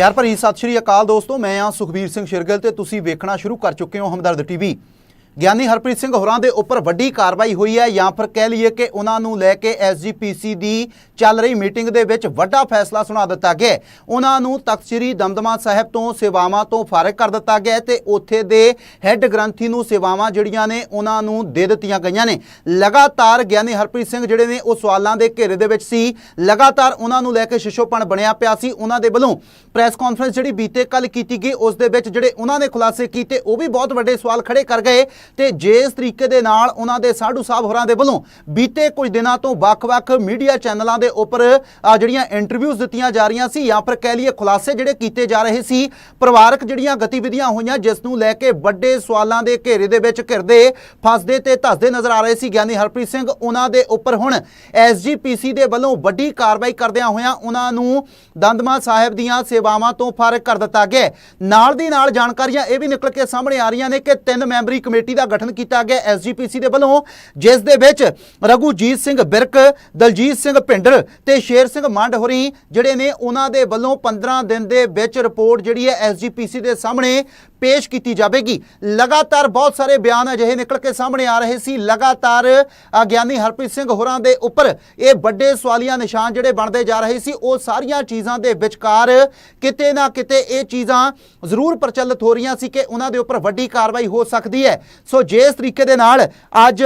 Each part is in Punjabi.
ਪਿਆਰ ਭਰੀ ਸਤਿ ਸ਼੍ਰੀ ਅਕਾਲ ਦੋਸਤੋ, ਮੈਂ ਆ ਸੁਖਬੀਰ ਸਿੰਘ ਸ਼ਿਰਗਲ ਤੇ ਤੁਸੀਂ ਵੇਖਣਾ ਸ਼ੁਰੂ ਕਰ ਚੁੱਕੇ ਹੋ ਹਮਦਰਦ ਟੀਵੀ ਗਿਆਨੀ ਹਰਪ੍ਰੀਤ ਸਿੰਘ ਹੋਰਾਂ ਦੇ ਉੱਪਰ ਵੱਡੀ ਕਾਰਵਾਈ ਹੋਈ ਹੈ ਜਾਂ ਫਿਰ ਕਹਿ ਲਈਏ ਕਿ ਉਹਨਾਂ ਨੂੰ ਲੈ ਕੇ ਐਸਜੀਪੀਸੀ ਦੀ ਚੱਲ ਰਹੀ ਮੀਟਿੰਗ ਦੇ ਵਿੱਚ ਵੱਡਾ ਫੈਸਲਾ ਸੁਣਾ ਦਿੱਤਾ ਗਿਆ ਉਹਨਾਂ ਨੂੰ ਤਖਤ ਸ੍ਰੀ ਦਮਦਮਾ ਸਾਹਿਬ ਤੋਂ ਸੇਵਾਵਾਂ ਤੋਂ ਫਾਰਗ ਕਰ ਦਿੱਤਾ ਗਿਆ ਹੈ ਤੇ ਉੱਥੇ ਦੇ ਹੈੱਡ ਗ੍ਰੰਥੀ ਨੂੰ ਸੇਵਾਵਾਂ ਜਿਹੜੀਆਂ ਨੇ ਉਹਨਾਂ ਨੂੰ ਦੇ ਦਿੱਤੀਆਂ ਗਈਆਂ ਨੇ। ਲਗਾਤਾਰ ਗਿਆਨੀ ਹਰਪ੍ਰੀਤ ਸਿੰਘ ਜਿਹੜੇ ਨੇ ਉਹ ਸਵਾਲਾਂ ਦੇ ਘੇਰੇ ਦੇ ਵਿੱਚ ਸੀ। ਲਗਾਤਾਰ ਉਹਨਾਂ ਨੂੰ ਲੈ ਕੇ ਸ਼ਿਸ਼ੋਪਣ ਬਣਿਆ ਪਿਆ ਸੀ। ਉਹਨਾਂ ਦੇ ਵੱਲੋਂ ਪ੍ਰੈਸ ਕਾਨਫਰੰਸ ਜਿਹੜੀ ਬੀਤੇ ਕੱਲ ਕੀਤੀ ਗਈ, ਉਸ ਦੇ ਵਿੱਚ ਜਿਹੜੇ ਉਹਨਾਂ ਨੇ ਖੁਲਾਸੇ ਕੀਤੇ, ਉਹ ਵੀ ਬਹੁਤ ਵੱਡੇ ਸਵਾਲ ਖੜੇ ਕਰ ਗਏ। ਤੇ ਜਿਸ ਤਰੀਕੇ ਦੇ ਨਾਲ ਉਹਨਾਂ ਦੇ ਸਾਧੂ ਸਾਹਿਬ ਹੋਰਾਂ ਦੇ ਵੱਲੋਂ ਬੀਤੇ ਕੁਝ ਦਿਨਾਂ ਤੋਂ ਵੱਖ-ਵੱਖ ਮੀਡੀਆ ਚੈਨਲਾਂ ਦੇ ਉੱਪਰ ਜਿਹੜੀਆਂ ਇੰਟਰਵਿਊਜ਼ ਦਿੱਤੀਆਂ ਜਾ ਰਹੀਆਂ ਸੀ ਜਾਂ ਫਿਰ ਕਹਿ ਲਈਏ ਖੁਲਾਸੇ ਜਿਹੜੇ ਕੀਤੇ ਜਾ ਰਹੇ ਸੀ, ਪਰਿਵਾਰਕ ਜਿਹੜੀਆਂ ਗਤੀਵਿਧੀਆਂ ਹੋਈਆਂ ਜਿਸ ਨੂੰ ਲੈ ਕੇ ਵੱਡੇ ਸਵਾਲਾਂ ਦੇ ਘੇਰੇ ਦੇ ਵਿੱਚ ਘਿਰਦੇ, ਫਸਦੇ ਤੇ ਧੱਸਦੇ ਨਜ਼ਰ ਆ ਰਹੇ ਸੀ ਗਿਆਨੀ ਹਰਪ੍ਰੀਤ ਸਿੰਘ। ਉਹਨਾਂ ਦੇ ਉੱਪਰ ਹੁਣ ਐਸਜੀਪੀਸੀ ਦੇ ਵੱਲੋਂ ਵੱਡੀ ਕਾਰਵਾਈ ਕਰਦਿਆਂ ਹੋਇਆਂ ਉਹਨਾਂ ਨੂੰ ਦੰਦਮਾ ਸਾਹਿਬ ਦੀਆਂ ਸੇਵਾਵਾਂ ਤੋਂ ਫਾਰਗ ਕਰ ਦਿੱਤਾ ਗਿਆ ਨਾਲ ਦੀ ਨਾਲ ਜਾਣਕਾਰੀਆਂ ਇਹ ਵੀ ਨਿਕਲ ਕੇ ਸਾਹਮਣੇ ਆ ਰਹੀਆਂ ਨੇ ਕਿ ਤਿੰਨ ਮੈਂਬਰੀ ਕਮੇਟੀ ਦਾ ਗਠਨ ਕੀਤਾ ਗਿਆ ਐਸਜੀਪੀਸੀ ਦੇ ਵੱਲੋਂ, ਜਿਸ ਦੇ ਵਿੱਚ ਰਘੂਜੀਤ ਸਿੰਘ ਬਿਰਕ, ਦਲਜੀਤ ਸਿੰਘ ਭਿੰਡਰ ਤੇ ਸ਼ੇਰ ਸਿੰਘ ਮੰਡ ਹੋਰੀ ਜਿਹੜੇ ਨੇ, ਉਹਨਾਂ ਦੇ ਵੱਲੋਂ 15 ਦਿਨ ਦੇ ਵਿੱਚ ਰਿਪੋਰਟ ਜਿਹੜੀ ਹੈ ਐਸਜੀਪੀਸੀ ਦੇ ਸਾਹਮਣੇ ਪੇਸ਼ ਕੀਤੀ ਜਾਵੇਗੀ। ਲਗਾਤਾਰ ਬਹੁਤ ਸਾਰੇ ਬਿਆਨ ਅਜਿਹੇ ਨਿਕਲ ਕੇ ਸਾਹਮਣੇ ਆ ਰਹੇ ਸੀ। ਲਗਾਤਾਰ ਗਿਆਨੀ ਹਰਪ੍ਰੀਤ ਸਿੰਘ ਹੋਰਾਂ ਦੇ ਉੱਪਰ ਇਹ ਵੱਡੇ ਸਵਾਲੀਆ ਨਿਸ਼ਾਨ ਜਿਹੜੇ ਬਣਦੇ ਜਾ ਰਹੇ ਸੀ, ਉਹ ਸਾਰੀਆਂ ਚੀਜ਼ਾਂ ਦੇ ਵਿਚਕਾਰ ਕਿਤੇ ਨਾ ਕਿਤੇ ਇਹ ਚੀਜ਼ਾਂ ਜ਼ਰੂਰ ਪ੍ਰਚਲਿਤ ਹੋ ਰਹੀਆਂ ਸੀ ਕਿ ਉਹਨਾਂ ਦੇ ਉੱਪਰ ਵੱਡੀ ਕਾਰਵਾਈ ਹੋ ਸਕਦੀ ਹੈ। ਸੋ ਜਿਸ ਤਰੀਕੇ ਦੇ ਨਾਲ ਅੱਜ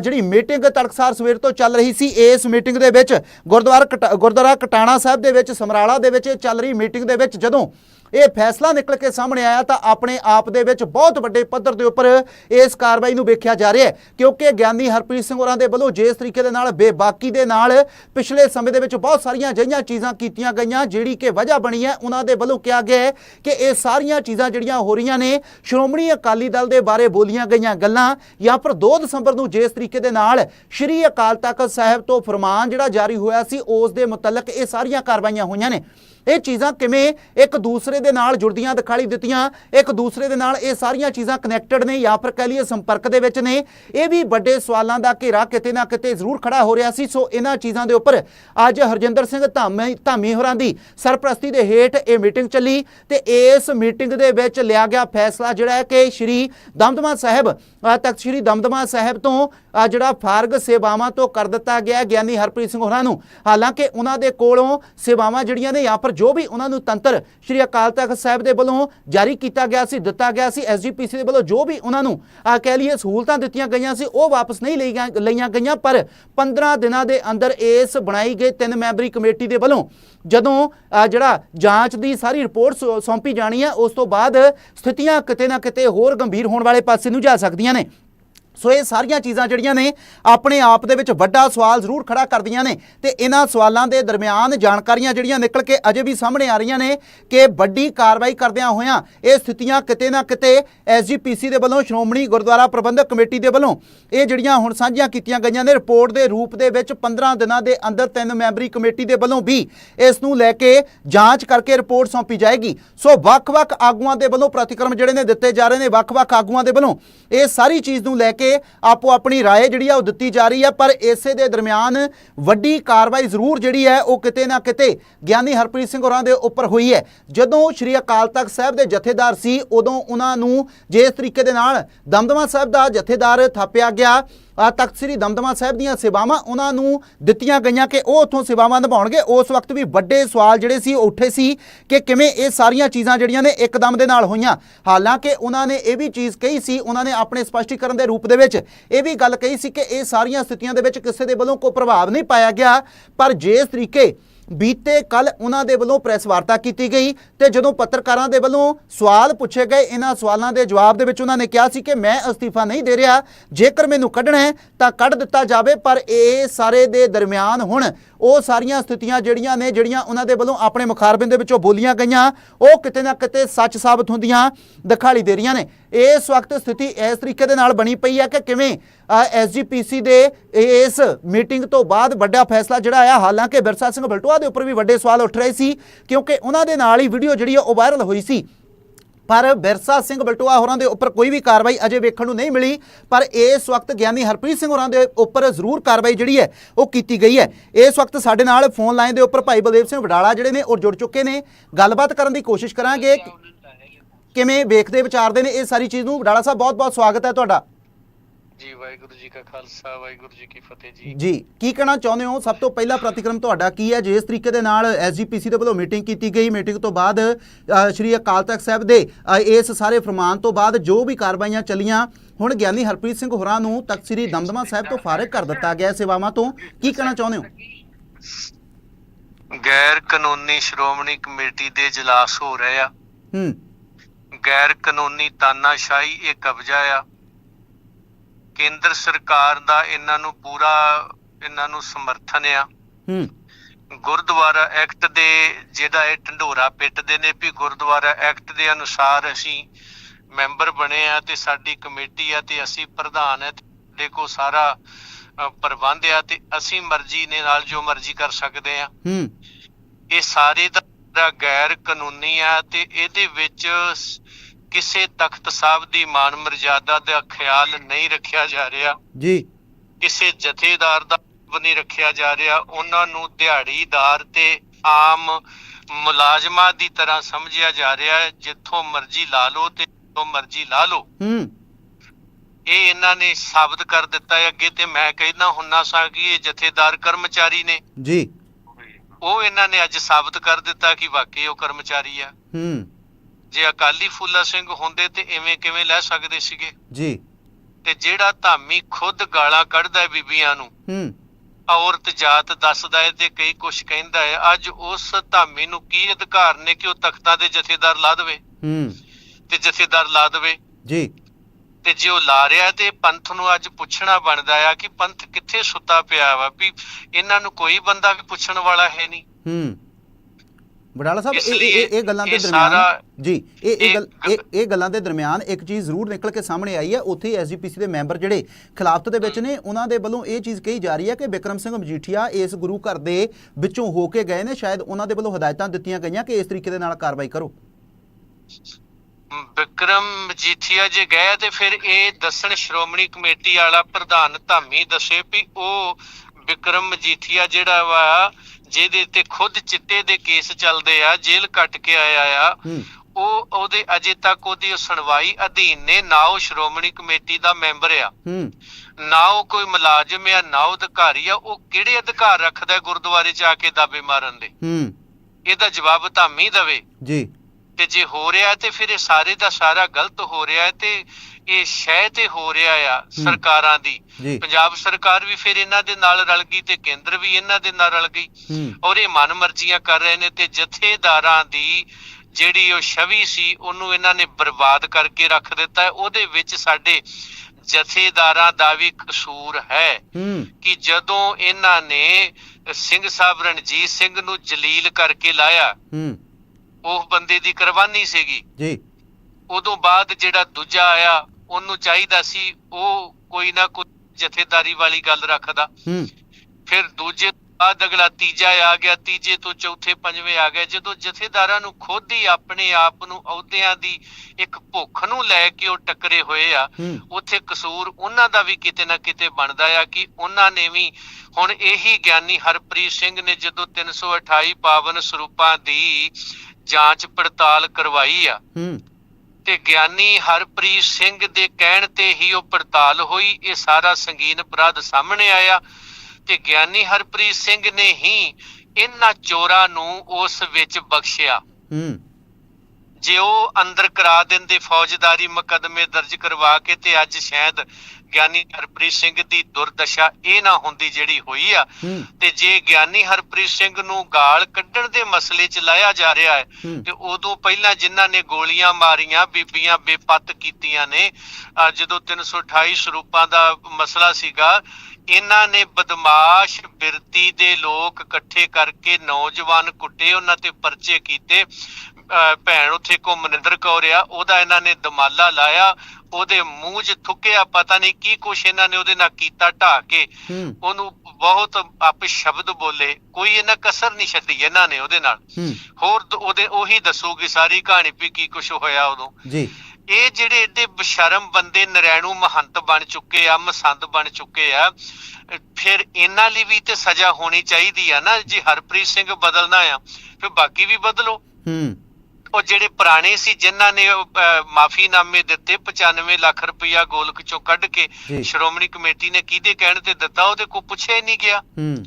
ਜਿਹੜੀ ਮੀਟਿੰਗ ਤੜਕਸਾਰ ਸਵੇਰ ਤੋਂ ਚੱਲ ਰਹੀ ਸੀ, ਇਸ ਮੀਟਿੰਗ ਦੇ ਵਿੱਚ ਗੁਰਦੁਆਰਾ ਕਟਾ- ਗੁਰਦੁਆਰਾ ਕਟਾਣਾ ਸਾਹਿਬ ਦੇ ਵਿੱਚ, ਸਮਰਾਲਾ ਦੇ ਵਿੱਚ ਇਹ ਚੱਲ ਰਹੀ ਮੀਟਿੰਗ ਦੇ ਵਿੱਚ ਜਦੋਂ ਇਹ ਫੈਸਲਾ ਨਿਕਲ ਕੇ ਸਾਹਮਣੇ ਆਇਆ ਤਾਂ ਆਪਣੇ ਆਪ ਦੇ ਵਿੱਚ ਬਹੁਤ ਵੱਡੇ ਪੱਧਰ ਦੇ ਉੱਪਰ ਇਸ ਕਾਰਵਾਈ ਨੂੰ ਵੇਖਿਆ ਜਾ ਰਿਹਾ ਹੈ। ਕਿਉਂਕਿ ਗਿਆਨੀ ਹਰਪ੍ਰੀਤ ਸਿੰਘ ਹੋਰਾਂ ਦੇ ਵੱਲੋਂ ਜਿਸ ਤਰੀਕੇ ਦੇ ਨਾਲ, ਬੇਬਾਕੀ ਦੇ ਨਾਲ ਪਿਛਲੇ ਸਮੇਂ ਦੇ ਵਿੱਚ ਬਹੁਤ ਸਾਰੀਆਂ ਅਜਿਹੀਆਂ ਚੀਜ਼ਾਂ ਕੀਤੀਆਂ ਗਈਆਂ, ਜਿਹੜੀ ਕਿ ਵਜ੍ਹਾ ਬਣੀ ਹੈ। ਉਹਨਾਂ ਦੇ ਵੱਲੋਂ ਕਿਹਾ ਗਿਆ ਹੈ ਕਿ ਇਹ ਸਾਰੀਆਂ ਚੀਜ਼ਾਂ ਜਿਹੜੀਆਂ ਹੋ ਰਹੀਆਂ ਨੇ, ਸ਼੍ਰੋਮਣੀ ਅਕਾਲੀ ਦਲ ਦੇ ਬਾਰੇ ਬੋਲੀਆਂ ਗਈਆਂ ਗੱਲਾਂ ਜਾਂ ਫਿਰ 2 ਦਸੰਬਰ ਨੂੰ ਜਿਸ ਤਰੀਕੇ ਦੇ ਨਾਲ ਸ਼੍ਰੀ ਅਕਾਲ ਤਖਤ ਸਾਹਿਬ ਤੋਂ ਫਰਮਾਨ ਜਿਹੜਾ ਜਾਰੀ ਹੋਇਆ ਸੀ, ਉਸ ਦੇ ਮੁਤਲਕ ਇਹ ਸਾਰੀਆਂ ਕਾਰਵਾਈਆਂ ਹੋਈਆਂ ਨੇ। ਇਹ ਚੀਜ਼ਾਂ ਕਿਵੇਂ ਇੱਕ ਦੂਸਰੇ ਦੇ ਨਾਲ ਜੁੜਦੀਆਂ ਦਿਖਾਈ ਦਿੱਤੀਆਂ ਇੱਕ ਦੂਸਰੇ ਦੇ ਨਾਲ ਇਹ ਸਾਰੀਆਂ ਚੀਜ਼ਾਂ ਕਨੈਕਟਡ ਨੇ ਜਾਂ ਫਿਰ ਕਹਿ ਲਈਏ ਸੰਪਰਕ ਦੇ ਵਿੱਚ ਨੇ। ਇਹ ਵੀ ਵੱਡੇ ਸਵਾਲਾਂ ਦਾ ਘੇਰਾ ਕਿਤੇ ਨਾ ਕਿਤੇ ਜ਼ਰੂਰ ਖੜਾ ਹੋ ਰਿਹਾ ਸੀ। ਸੋ ਇਹਨਾਂ ਚੀਜ਼ਾਂ ਦੇ ਉੱਪਰ ਅੱਜ ਹਰਜਿੰਦਰ ਸਿੰਘ ਧਾਮੀ ਧਾਮੀ ਹੋਰਾਂ ਦੀ ਸਰਪ੍ਰਸਤੀ ਦੇ ਹੇਠ ਇਹ ਮੀਟਿੰਗ ਚੱਲੀ ਤੇ ਇਸ ਮੀਟਿੰਗ ਦੇ ਵਿੱਚ ਲਿਆ ਗਿਆ ਫੈਸਲਾ ਜਿਹੜਾ ਹੈ ਕਿ ਸ਼੍ਰੀ ਦਮਦਮਾ ਸਾਹਿਬ ਅ, ਤਖਤ ਸ਼੍ਰੀ ਦਮਦਮਾ ਸਾਹਿਬ ਤੋਂ ਜਿਹੜਾ ਫਾਰਗ ਸੇਵਾਵਾਂ ਤੋਂ ਕਰ ਦਿੱਤਾ ਗਿਆ ਗਿਆਨੀ ਹਰਪ੍ਰੀਤ ਸਿੰਘ ਹੋਰਾਂ ਨੂੰ। ਹਾਲਾਂਕਿ ਉਹਨਾਂ ਦੇ ਕੋਲੋਂ ਸੇਵਾਵਾਂ ਜਿਹੜੀਆਂ ਨੇ ਜਾਂ ਫਿਰ ਜੋ ਵੀ ਉਹਨਾਂ ਨੂੰ ਤੰਤਰ ਸ਼੍ਰੀ ਅਕਾਲ ਤਖਤ ਸਾਹਿਬ ਦੇ ਵੱਲੋਂ ਜਾਰੀ ਕੀਤਾ ਗਿਆ ਸੀ, ਦਿੱਤਾ ਗਿਆ ਸੀ ਐਸਜੀਪੀਸੀ ਦੇ ਵੱਲੋਂ ਜੋ ਵੀ ਉਹਨਾਂ ਨੂੰ, ਆ ਕਹਿ ਲਈਏ ਸਹੂਲਤਾਂ ਦਿੱਤੀਆਂ ਗਈਆਂ ਸੀ, ਉਹ ਵਾਪਸ ਨਹੀਂ ਲਈ ਗਈਆਂ- ਲਈਆਂ ਗਈਆਂ, ਪਰ 15 ਦਿਨਾਂ ਦੇ ਅੰਦਰ ਇਸ ਬਣਾਈ ਗਈ ਤਿੰਨ ਮੈਂਬਰੀ ਕਮੇਟੀ ਦੇ ਵੱਲੋਂ ਜਦੋਂ ਜਿਹੜਾ ਜਾਂਚ ਦੀ ਸਾਰੀ ਰਿਪੋਰਟ ਸੌ- ਸੌਂਪੀ ਜਾਣੀ ਹੈ, ਉਸ ਤੋਂ ਬਾਅਦ ਸਥਿਤੀਆਂ ਕਿਤੇ ਨਾ ਕਿਤੇ ਹੋਰ ਗੰਭੀਰ ਹੋਣ ਵਾਲੇ ਪਾਸੇ ਨੂੰ ਜਾ ਸਕਦੀਆਂ ਨੇ। ਸੋ ਇਹ ਸਾਰੀਆਂ ਚੀਜ਼ਾਂ ਜਿਹੜੀਆਂ ਨੇ ਆਪਣੇ ਆਪ ਦੇ ਵਿੱਚ ਵੱਡਾ ਸਵਾਲ ਜ਼ਰੂਰ ਖੜਾ ਕਰਦੀਆਂ ਨੇ ਤੇ ਇਹਨਾਂ ਸਵਾਲਾਂ ਦੇ ਦਰਮਿਆਨ ਜਾਣਕਾਰੀਆਂ ਜਿਹੜੀਆਂ ਨਿਕਲ ਕੇ ਅਜੇ ਵੀ ਸਾਹਮਣੇ ਆ ਰਹੀਆਂ ਨੇ ਕਿ ਵੱਡੀ ਕਾਰਵਾਈ ਕਰਦਿਆਂ ਹੋਇਆਂ ਇਹ ਸਥਿਤੀਆਂ ਕਿਤੇ ਨਾ ਕਿਤੇ ਐਸਜੀਪੀਸੀ ਦੇ ਵੱਲੋਂ, ਸ਼੍ਰੋਮਣੀ ਗੁਰਦੁਆਰਾ ਪ੍ਰਬੰਧਕ ਕਮੇਟੀ ਦੇ ਵੱਲੋਂ ਇਹ ਜਿਹੜੀਆਂ ਹੁਣ ਸਾਂਝੀਆਂ ਕੀਤੀਆਂ ਗਈਆਂ ਨੇ, ਰਿਪੋਰਟ ਦੇ ਰੂਪ ਦੇ ਵਿੱਚ 15 ਦਿਨਾਂ ਦੇ ਅੰਦਰ ਤਿੰਨ ਮੈਂਬਰੀ ਕਮੇਟੀ ਦੇ ਵੱਲੋਂ ਵੀ ਇਸ ਨੂੰ ਲੈ ਕੇ ਜਾਂਚ ਕਰਕੇ ਰਿਪੋਰਟ ਸੌਂਪੀ ਜਾਏਗੀ। ਸੋ ਵੱਖ-ਵੱਖ ਆਗੂਆਂ ਦੇ ਵੱਲੋਂ ਪ੍ਰਤੀਕਰਮ ਜਿਹੜੇ ਨੇ ਦਿੱਤੇ ਜਾ ਰਹੇ ਨੇ, ਵੱਖ-ਵੱਖ ਆਗੂਆਂ ਦੇ ਵੱਲੋਂ ਇਹ ਸਾਰੀ ਚੀਜ਼ ਨੂੰ ਲੈ ਕੇ ਆਪੋ ਆਪਣੀ رائے ਜਿਹੜੀ ਆ ਉਹ ਦਿੱਤੀ ਜਾ ਰਹੀ ਹੈ ਪਰ ਇਸੇ ਦੇ ਦਰਮਿਆਨ ਵੱਡੀ ਕਾਰਵਾਈ ਜ਼ਰੂਰ ਜਿਹੜੀ ਹੈ ਉਹ ਕਿਤੇ ਨਾ ਕਿਤੇ ਗਿਆਨੀ ਹਰਪ੍ਰੀਤ ਸਿੰਘ ਹੋਰਾਂ ਦੇ ਉੱਪਰ ਹੋਈ ਹੈ ਜਦੋਂ ਸ਼੍ਰੀ ਅਕਾਲ ਤਖਤ ਸਾਹਿਬ ਦੇ ਜਥੇਦਾਰ ਸੀ ਉਦੋਂ ਉਹਨਾਂ ਨੂੰ ਜਿਸ ਤਰੀਕੇ ਦੇ ਨਾਲ ਦਮਦਮਾ ਸਾਹਿਬ ਦਾ ਜਥੇਦਾਰ ਥਾਪਿਆ ਗਿਆ ਆ ਤਖਤ ਸ੍ਰੀ ਦਮਦਮਾ ਸਾਹਿਬ ਦੀਆਂ ਸੇਵਾਵਾਂ ਉਹਨਾਂ ਨੂੰ ਦਿੱਤੀਆਂ ਗਈਆਂ ਕਿ ਉਹ ਉੱਥੋਂ ਸੇਵਾਵਾਂ ਨਿਭਾਉਣਗੇ। ਉਸ ਵਕਤ ਵੀ ਵੱਡੇ ਸਵਾਲ ਜਿਹੜੇ ਸੀ, ਉਹ ਉੱਠੇ ਸੀ ਕਿ ਕਿਵੇਂ ਇਹ ਸਾਰੀਆਂ ਚੀਜ਼ਾਂ ਜਿਹੜੀਆਂ ਨੇ ਇੱਕਦਮ ਦੇ ਨਾਲ ਹੋਈਆਂ। ਹਾਲਾਂਕਿ ਉਹਨਾਂ ਨੇ ਇਹ ਵੀ ਚੀਜ਼ ਕਹੀ ਸੀ, ਉਹਨਾਂ ਨੇ ਆਪਣੇ ਸਪਸ਼ਟੀਕਰਨ ਦੇ ਰੂਪ ਦੇ ਵਿੱਚ ਇਹ ਵੀ ਗੱਲ ਕਹੀ ਸੀ ਕਿ ਇਹ ਸਾਰੀਆਂ ਸਥਿਤੀਆਂ ਦੇ ਵਿੱਚ ਕਿਸੇ ਦੇ ਵੱਲੋਂ ਕੋਈ ਪ੍ਰਭਾਵ ਨਹੀਂ ਪਾਇਆ ਗਿਆ। ਪਰ ਜਿਸ ਤਰੀਕੇ ਬੀਤੇ ਕੱਲ ਉਹਨਾਂ ਦੇ ਵੱਲੋਂ ਪ੍ਰੈਸ ਵਾਰਤਾ ਕੀਤੀ ਗਈ ਤੇ ਜਦੋਂ ਪੱਤਰਕਾਰਾਂ ਦੇ ਵੱਲੋਂ ਸਵਾਲ ਪੁੱਛੇ ਗਏ, ਇਹਨਾਂ ਸਵਾਲਾਂ ਦੇ ਜਵਾਬ ਦੇ ਵਿੱਚ ਉਹਨਾਂ ਨੇ ਕਿਹਾ ਸੀ ਕਿ ਮੈਂ ਅਸਤੀਫਾ ਨਹੀਂ ਦੇ ਰਿਹਾ, ਜੇਕਰ ਮੈਨੂੰ ਕੱਢਣਾ ਹੈ ਤਾਂ ਕੱਢ ਦਿੱਤਾ ਜਾਵੇ, ਪਰ ਇਹ ਸਾਰੇ ਦੇ ਦਰਮਿਆਨ ਹੁਣ ਉਹ ਸਾਰੀਆਂ ਸਥਿਤੀਆਂ ਜਿਹੜੀਆਂ ਨੇ, ਜਿਹੜੀਆਂ ਉਹਨਾਂ ਦੇ ਵੱਲੋਂ ਆਪਣੇ ਮੁਖਾਰਬਿੰਦ ਦੇ ਵਿੱਚੋਂ ਬੋਲੀਆਂ ਗਈਆਂ, ਉਹ ਕਿਤੇ ਨਾ ਕਿਤੇ ਸੱਚ ਸਾਬਤ ਹੁੰਦੀਆਂ ਦਿਖਾਈ ਦੇ ਰਹੀਆਂ ਨੇ। ਇਸ ਵਕਤ ਸਥਿਤੀ ਇਸ ਤਰੀਕੇ ਦੇ ਨਾਲ ਬਣੀ ਪਈ ਹੈ ਕਿ ਕਿਵੇਂ ਐਸਜੀਪੀਸੀ ਦੇ ਇਸ ਮੀਟਿੰਗ ਤੋਂ ਬਾਅਦ ਵੱਡਾ ਫੈਸਲਾ ਜਿਹੜਾ ਆਇਆ, ਹਾਲਾਂਕਿ ਬਿਰਸਾ ਸਿੰਘ ਬਲਟੂਆ ਦੇ ਉੱਪਰ ਵੀ ਵੱਡੇ ਸਵਾਲ ਉੱਠ ਰਹੇ ਸੀ, ਕਿਉਂਕਿ ਉਹਨਾਂ ਦੇ ਨਾਲ ਹੀ ਵੀਡੀਓ ਜਿਹੜੀ ਹੈ ਉਹ ਵਾਇਰਲ ਹੋਈ ਸੀ। ਪਰ ਬਿਰਸਾ ਸਿੰਘ ਬਲਟੂਆ ਹੋਰਾਂ ਦੇ ਉੱਪਰ ਕੋਈ ਵੀ ਕਾਰਵਾਈ ਅਜੇ ਵੇਖਣ ਨੂੰ ਨਹੀਂ ਮਿਲੀ, ਪਰ ਇਸ ਵਕਤ ਗਿਆਨੀ ਹਰਪ੍ਰੀਤ ਸਿੰਘ ਹੋਰਾਂ ਦੇ ਉੱਪਰ ਜ਼ਰੂਰ ਕਾਰਵਾਈ ਜਿਹੜੀ ਹੈ, ਉਹ ਕੀਤੀ ਗਈ ਹੈ। ਇਸ ਵਕਤ ਸਾਡੇ ਨਾਲ ਫੋਨ ਲਾਈਨ ਦੇ ਉੱਪਰ ਭਾਈ ਬਲਦੇਵ ਸਿੰਘ ਵਡਾਲਾ ਜਿਹੜੇ ਨੇ, ਉਹ ਜੁੜ ਚੁੱਕੇ ਨੇ। ਗੱਲਬਾਤ ਕਰਨ ਦੀ ਕੋਸ਼ਿਸ਼ ਕਰਾਂਗੇ। ਕਿਵੇਂ ਵੇਖਦੇ ਵਿਚਾਰਦੇ ਨੇ ਇਹ ਸਾਰੀ ਚੀਜ਼ ਨੂੰ? ਵਡਾਲਾ ਸਾਹਿਬ ਬਹੁਤ ਬਹੁਤ ਸਵਾਗਤ ਹੈ ਤੁਹਾਡਾ। ਜੀ ਵਾਹਿਗੁਰੂ ਜੀ ਕਾ ਖਾਲਸਾ ਵਾਹਿਗੁਰੂ ਜੀ ਕੀ ਫਤਿਹ ਜੀ। ਜੀ ਕੀ ਕਹਿਣਾ ਚਾਹੁੰਦੇ ਹੋ? ਸਭ ਤੋਂ ਪਹਿਲਾ ਪ੍ਰਤੀਕਰਮ ਤੁਹਾਡਾ ਕੀ ਹੈ? ਜਿਸ ਤਰੀਕੇ ਦੇ ਨਾਲ ਐਸਜੀਪੀਸੀ ਦੇ ਵੱਲੋਂ ਮੀਟਿੰਗ ਕੀਤੀ ਗਈ ਮੀਟਿੰਗ ਤੋਂ ਬਾਅਦ ਸ਼੍ਰੀ ਅਕਾਲ ਤਖਤ ਸਾਹਿਬ ਦੇ ਇਸ ਸਾਰੇ ਫਰਮਾਨ ਤੋਂ ਬਾਅਦ ਜੋ ਵੀ ਕਾਰਵਾਈਆਂ ਚੱਲੀਆਂ ਹੁਣ ਗਿਆਨੀ ਹਰਪ੍ਰੀਤ ਸਿੰਘ ਹੋਰਾਂ ਨੂੰ ਤਖਤ ਸ੍ਰੀ ਦਮਦਮਾ ਸਾਹਿਬ ਤੋਂ ਫਾਰਗ ਕਰ ਦਿੱਤਾ ਗਿਆ ਸੇਵਾਵਾਂ ਤੋਂ। ਕੀ ਕਹਿਣਾ ਚਾਹੁੰਦੇ ਹੋ? ਗੈਰ ਕਾਨੂੰਨੀ ਸ਼੍ਰੋਮਣੀ ਕਮੇਟੀ ਦੇ ਇਜਲਾਸ ਹੋ ਰਹੇ ਆ। ਹੂੰ। ਗੈਰ ਕਾਨੂੰਨੀ ਤਾਨਾਸ਼ਾਹੀ ਇਹ ਕਬਜ਼ਾ ਆ। ਕੇਂਦਰ ਸਰਕਾਰ ਦਾ ਇਹਨਾਂ ਨੂੰ ਪੂਰਾ ਇਹਨਾਂ ਨੂੰ ਸਮਰਥਨ ਆ। ਹੂੰ। ਗੁਰਦੁਆਰਾ ਐਕਟ ਦੇ ਜਿਹੜਾ ਇਹ ਢੰਡੋਰਾ ਪਿੱਟਦੇ ਨੇ ਵੀ ਗੁਰਦੁਆਰਾ ਐਕਟ ਦੇ ਅਨੁਸਾਰ ਅਸੀਂ ਮੈਂਬਰ ਬਣੇ ਆ ਤੇ ਸਾਡੀ ਕਮੇਟੀ ਆ ਤੇ ਅਸੀਂ ਪ੍ਰਧਾਨ ਹੈ ਤੇ ਕੋ ਸਾਰਾ ਪ੍ਰਬੰਧ ਆ ਤੇ ਅਸੀਂ ਮਰਜ਼ੀ ਨੇ ਨਾਲ ਜੋ ਮਰਜ਼ੀ ਕਰ ਸਕਦੇ ਆ। ਹੂੰ। ਇਹ ਸਾਰੇ ਦਾ ਦਾ ਗੈਰ ਕਾਨੂੰਨੀ ਆ ਤੇ ਇਹਦੇ ਵਿੱਚ ਕਿਸੇ ਤਖਤ ਸਾਹਿਬ ਦੀ ਮਾਨ ਮਰਜ਼ਾਦਾ ਦਾ ਖਿਆਲ ਨਹੀਂ ਰੱਖਿਆ ਜਾ ਰਿਹਾ। ਜੀ। ਕਿਸੇ ਜਥੇਦਾਰ ਦਾ ਨਹੀਂ ਰੱਖਿਆ ਜਾ ਰਿਹਾ। ਉਹਨਾਂ ਨੂੰ ਦਿਹਾੜੀਦਾਰ ਤੇ ਆਮ ਮੁਲਾਜ਼ਮਾਂ ਦੀ ਤਰ੍ਹਾਂ ਸਮਝਿਆ ਜਾ ਰਿਹਾ ਹੈ ਜਿੱਥੋਂ ਮਰਜ਼ੀ ਲਾ ਲਓ ਤੇ ਜਿੱਥੋਂ ਮਰਜ਼ੀ ਲਾ ਲਓ। ਹੂੰ। ਇਹ ਇਹਨਾਂ ਨੇ ਸਾਬਤ ਕਰ ਦਿੱਤਾ ਹੈ। ਅੱਗੇ ਤੇ ਮੈਂ ਕਹਿੰਦਾ ਹੁੰਨਾ ਸਾਂ ਕਿ ਇਹ ਜਥੇਦਾਰ ਕਰਮਚਾਰੀ ਨੇ। ਜੀ। ਉਹ ਇਹਨਾਂ ਨੇ ਅੱਜ ਸਾਬਤ ਕਰ ਦਿੱਤਾ ਕਿ ਵਾਕਈ ਉਹ ਕਰਮਚਾਰੀ ਆ। ਹੂੰ। ਜੇ ਅਕਾਲੀ ਫੂਲਾ ਸਿੰਘ ਹੁੰਦੇ ਤੇ ਐਵੇਂ ਕਿਵੇਂ ਲੈ ਸਕਦੇ ਸੀਗੇ? ਜੀ। ਤੇ ਜਿਹੜਾ ਧਾਮੀ ਖੁਦ ਗਾਲਾਂ ਕੱਢਦਾ ਬੀਬੀਆਂ ਨੂੰ ਹੂੰ। ਔਰਤ ਜਾਤ ਦੱਸਦਾ ਹੈ ਤੇ ਕਈ ਕੁਝ ਕਹਿੰਦਾ ਹੈ ਅੱਜ ਉਸ ਧਾਮੀ ਨੂੰ ਕੀ ਅਧਿਕਾਰ ਨੇ ਕਿ ਉਹ ਤਖਤਾਂ ਦੇ ਜਥੇਦਾਰ ਲਾ ਦੇਵੇ? ਹੂੰ। ਤੇ ਜਥੇਦਾਰ ਲਾ ਦੇਵੇ? ਜੀ। ਤੇ ਜੇ ਉਹ ਲਾ ਰਿਹਾ ਤੇ ਪੰਥ ਨੂੰ ਅੱਜ ਪੁੱਛਣਾ ਬਣਦਾ ਆ ਕਿ ਪੰਥ ਕਿੱਥੇ ਸੁੱਤਾ ਪਿਆ ਵਾ ਵੀ ਇਹਨਾਂ ਨੂੰ ਕੋਈ ਬੰਦਾ ਵੀ ਪੁੱਛਣ ਵਾਲਾ ਹੈ ਨਹੀਂ। ਹੂੰ। ਵਡਾਲਾ ਸਾਹਿਬ ਇਹ ਇਹ ਇਹ ਗੱਲਾਂ ਦੇ ਦਰਮਿਆਨ ਜੀ ਇਹ ਇਹ ਗੱਲ ਇਹ ਇਹ ਗੱਲਾਂ ਦੇ ਦਰਮਿਆਨ ਇੱਕ ਚੀਜ਼ ਜ਼ਰੂਰ ਨਿਕਲ ਕੇ ਸਾਹਮਣੇ ਆਈ ਹੈ। ਉੱਥੇ ਐਸਜੀਪੀਸੀ ਦੇ ਮੈਂਬਰ ਜਿਹੜੇ ਖਿਲਾਫਤ ਦੇ ਵਿੱਚ ਨੇ ਉਹਨਾਂ ਦੇ ਵੱਲੋਂ ਇਹ ਚੀਜ਼ ਕਹੀ ਜਾ ਰਹੀ ਹੈ ਕਿ ਬਿਕਰਮ ਸਿੰਘ ਮਜੀਠੀਆ ਇਸ ਗੁਰੂ ਘਰ ਦੇ ਵਿੱਚੋਂ ਹੋ ਕੇ ਗਏ ਨੇ। ਸ਼ਾਇਦ ਉਹਨਾਂ ਦੇ ਵੱਲੋਂ ਹਦਾਇਤਾਂ ਦਿੱਤੀਆਂ ਗਈਆਂ ਕਿ ਇਸ ਤਰੀਕੇ ਦੇ ਨਾਲ ਕਾਰਵਾਈ ਕਰੋ। ਵਿਕਰਮ ਮਜੀਠੀਆ ਜੇ ਗਏ ਤੇ ਫਿਰ ਇਹ ਦੱਸਣ ਸ਼੍ਰੋਮਣੀ ਕਮੇਟੀ ਵਾਲਾ ਪ੍ਰਧਾਨ ਧਾਮੀ ਦੱਸੇ ਵੀ ਉਹ ਵਿਕਰਮ ਮਜੀਠੀਆ ਜਿਹੜਾ ਵਾ ਜਿਹਦੇ ਤੇ ਖੁਦ ਚਿੱਟੇ ਦੇ ਕੇਸ ਚੱਲਦੇ ਆ ਜੇਲ੍ਹ ਕੱਟ ਕੇ ਆਇਆ ਆ ਉਹ ਉਹਦੇ ਅਜੇ ਤੱਕ ਉਹਦੀ ਉਹ ਸੁਣਵਾਈ ਅਧੀਨ ਨੇ ਨਾ ਉਹ ਸ਼੍ਰੋਮਣੀ ਕਮੇਟੀ ਦਾ ਮੈਂਬਰ ਆ। ਨਾ ਉਹ ਕੋਈ ਮੁਲਾਜ਼ਮ ਆ ਨਾ ਉਹ ਅਧਿਕਾਰੀ ਆ ਉਹ ਕਿਹੜੇ ਅਧਿਕਾਰ ਰੱਖਦਾ ਗੁਰਦੁਆਰੇ 'ਚ ਆ ਕੇ ਦਾਬੇ ਮਾਰਨ ਦੇ? ਇਹਦਾ ਜਵਾਬ ਧਾਮੀ ਦਵੇ। ਜੀ। ਤੇ ਜੇ ਹੋ ਰਿਹਾ ਤੇ ਫਿਰ ਇਹ ਸਾਰੇ ਦਾ ਸਾਰਾ ਗਲਤ ਹੋ ਰਿਹਾ ਹੈ ਤੇ ਇਹ ਸ਼ਹਿ ਤੇ ਹੋ ਰਿਹਾ ਆ ਸਰਕਾਰਾਂ ਦੀ। ਪੰਜਾਬ ਸਰਕਾਰ ਵੀ ਫਿਰ ਇਹਨਾਂ ਦੇ ਨਾਲ ਰਲ ਗਈ ਤੇ ਕੇਂਦਰ ਵੀ ਇਹਨਾਂ ਦੇ ਨਾਲ ਰਲ ਗਈ। ਔਰ ਇਹ ਮਨਮਰਜ਼ੀਆਂ ਕਰ ਰਹੇ ਨੇ ਤੇ ਜਥੇਦਾਰਾਂ ਦੀ ਜਿਹੜੀ ਉਹ ਛਵੀ ਸੀ ਉਹਨੂੰ ਇਹਨਾਂ ਨੇ ਬਰਬਾਦ ਕਰਕੇ ਰੱਖ ਦਿੱਤਾ ਉਹਦੇ ਵਿੱਚ ਸਾਡੇ ਜਥੇਦਾਰਾਂ ਦਾ ਵੀ ਕਸੂਰ ਹੈ ਕਿ ਜਦੋਂ ਇਹਨਾਂ ਨੇ ਸਿੰਘ ਸਾਹਿਬ ਰਣਜੀਤ ਸਿੰਘ ਨੂੰ ਜਲੀਲ ਕਰਕੇ ਲਾਇਆ ਉਹ ਬੰਦੇ ਦੀ ਕੁਰਬਾਨੀ ਸੀਗੀ। ਜੀ। ਉਦੋਂ ਬਾਅਦ ਜਿਹੜਾ ਦੂਜਾ ਆਇਆ ਉਹਨੂੰ ਚਾਹੀਦਾ ਸੀ ਉਹ ਕੋਈ ਨਾ ਕੋਈ ਜਥੇਦਾਰੀ ਵਾਲੀ ਗੱਲ ਰੱਖਦਾ। ਹੂੰ। ਫਿਰ ਦੂਜੇ ਬਾਅਦ ਅਗਲਾ ਤੀਜਾ ਆ ਗਿਆ ਤੀਜੇ ਤੋਂ ਚੌਥੇ ਪੰਜਵੇਂ ਆ ਗਏ ਜਦੋਂ ਜਥੇਦਾਰਾਂ ਨੂੰ ਖੁਦ ਹੀ ਆਪਣੇ ਆਪ ਨੂੰ ਅਹੁਦਿਆਂ ਦੀ ਇੱਕ ਭੁੱਖ ਨੂੰ ਲੈ ਕੇ ਉਹ ਟੱਕਰੇ ਹੋਏ ਆ ਉੱਥੇ ਕਸੂਰ ਉਹਨਾਂ ਦਾ ਵੀ ਕਿਤੇ ਨਾ ਕਿਤੇ ਬਣਦਾ ਆ ਕਿ ਉਹਨਾਂ ਨੇ ਵੀ ਹੁਣ ਇਹੀ ਗਿਆਨੀ ਹਰਪ੍ਰੀਤ ਸਿੰਘ ਨੇ ਜਦੋਂ 328 ਪਾਵਨ ਸਰੂਪਾਂ ਦੀ ਜਾਂਚ ਪੜਤਾਲ ਕਰਵਾਈ ਆ। ਹੂੰ। ਤੇ ਗਿਆਨੀ ਹਰਪ੍ਰੀਤ ਸਿੰਘ ਦੇ ਕਹਿਣ ਤੇ ਹੀ ਉਹ ਪੜਤਾਲ ਹੋਈ। ਇਹ ਸਾਰਾ ਸੰਗੀਨ ਅਪਰਾਧ ਸਾਹਮਣੇ ਆਇਆ ਤੇ ਗਿਆਨੀ ਹਰਪ੍ਰੀਤ ਸਿੰਘ ਨੇ ਹੀ ਇਹਨਾਂ ਚੋਰਾਂ ਨੂੰ ਉਸ ਵਿੱਚ ਬਖਸ਼ਿਆ। ਹੂੰ। ਜੇ ਉਹ ਅੰਦਰ ਕਰਾ ਦਿੰਦੇ ਫੌਜਦਾਰੀ ਮੁਕੱਦਮੇ ਦਰਜ ਕਰਵਾ ਕੇ ਤੇ ਅੱਜ ਸ਼ਾਇਦ ਗਿਆਨੀ ਹਰਪ੍ਰੀਤ ਸਿੰਘ ਦੀ ਦੁਰਦਸ਼ਾ ਇਹ ਨਾ ਹੁੰਦੀ ਜਿਹੜੀ ਹੋਈ ਆ ਤੇ ਜੇ ਗਿਆਨੀ ਹਰਪ੍ਰੀਤ ਸਿੰਘ ਨੂੰ ਗਾਲ ਕੱਢਣ ਦੇ ਮਸਲੇ 'ਚ ਲਾਇਆ ਜਾ ਰਿਹਾ ਹੈ ਤੇ ਉਦੋਂ ਪਹਿਲਾਂ ਜਿਨ੍ਹਾਂ ਨੇ ਗੋਲੀਆਂ ਮਾਰੀਆਂ ਬੀਬੀਆਂ ਬੇਪੱਤ ਕੀਤੀਆਂ ਨੇ ਜਦੋਂ 328 ਸਰੂਪਾਂ ਦਾ ਮਸਲਾ ਸੀਗਾ ਇਹਨਾਂ ਨੇ ਬਦਮਾਸ਼ ਬਿਰਤੀ ਦੇ ਲੋਕ ਇਕੱਠੇ ਕਰਕੇ ਨੌਜਵਾਨ ਕੁੱਟੇ ਉਹਨਾਂ ਤੇ ਪਰਚੇ ਕੀਤੇ। ਭੈਣ ਉੱਥੇ ਕੋ ਮਨਿੰਦਰ ਕੌਰ ਆ ਉਹਦਾ ਇਹਨਾਂ ਨੇ ਦਮਾਲਾ ਲਾਇਆ ਉਹਦੇ ਮੂੰਹ 'ਚ ਥੁੱਕਿਆ ਪਤਾ ਨਹੀਂ ਕੀ ਕੁਛ ਇਹਨਾਂ ਨੇ ਉਹਦੇ ਨਾਲ ਕੀਤਾ ਢਾ ਕੇ। ਉਹਨੂੰ ਬਹੁਤ ਆਪ ਸ਼ਬਦ ਬੋਲੇ ਕੋਈ ਇਹਨਾਂ ਕਸਰ ਨਹੀਂ ਛੱਡੀ ਇਹਨਾਂ ਨੇ ਉਹਦੇ ਨਾਲ। ਹੋਰ ਉਹਦੇ ਉਹੀ ਦੱਸੂਗੀ ਸਾਰੀ ਕਹਾਣੀ ਵੀ ਕੀ ਕੁਛ ਹੋਇਆ ਉਦੋਂ। ਜੀ। ਇਹ ਜਿਹੜੇ ਏਡੇ ਬਸ਼ਰਮ ਬੰਦੇ ਨਰੈਣੂ ਮਹੰਤ ਬਣ ਚੁੱਕੇ ਆ ਮਸੰਦ ਬਣ ਚੁੱਕੇ ਆ ਫਿਰ ਇਹਨਾਂ ਲਈ ਵੀ ਤੇ ਸਜ਼ਾ ਹੋਣੀ ਚਾਹੀਦੀ ਆ ਨਾ ਜੇ ਹਰਪ੍ਰੀਤ ਸਿੰਘ ਬਦਲਣਾ ਆ ਫਿਰ ਬਾਕੀ ਵੀ ਬਦਲੋ। ਹੂੰ। ਉਹ ਜਿਹੜੇ ਪੁਰਾਣੇ ਸੀ ਜਿਨ੍ਹਾਂ ਨੇ ਮਾਫੀਨਾਮੇ ਦਿੱਤੇ 95 ਲੱਖ ਰੁਪਇਆ ਗੋਲਕ ਚੋਂ ਕੱਢ ਕੇ। ਸ਼੍ਰੋਮਣੀ ਕਮੇਟੀ ਨੇ ਕਿਹਦੇ ਕਹਿਣ ਤੇ ਦਿੱਤਾ ਉਹਦੇ ਕੋ ਪੁੱਛਿਆ ਹੀ ਨਹੀਂ ਗਿਆ। ਹੂੰ।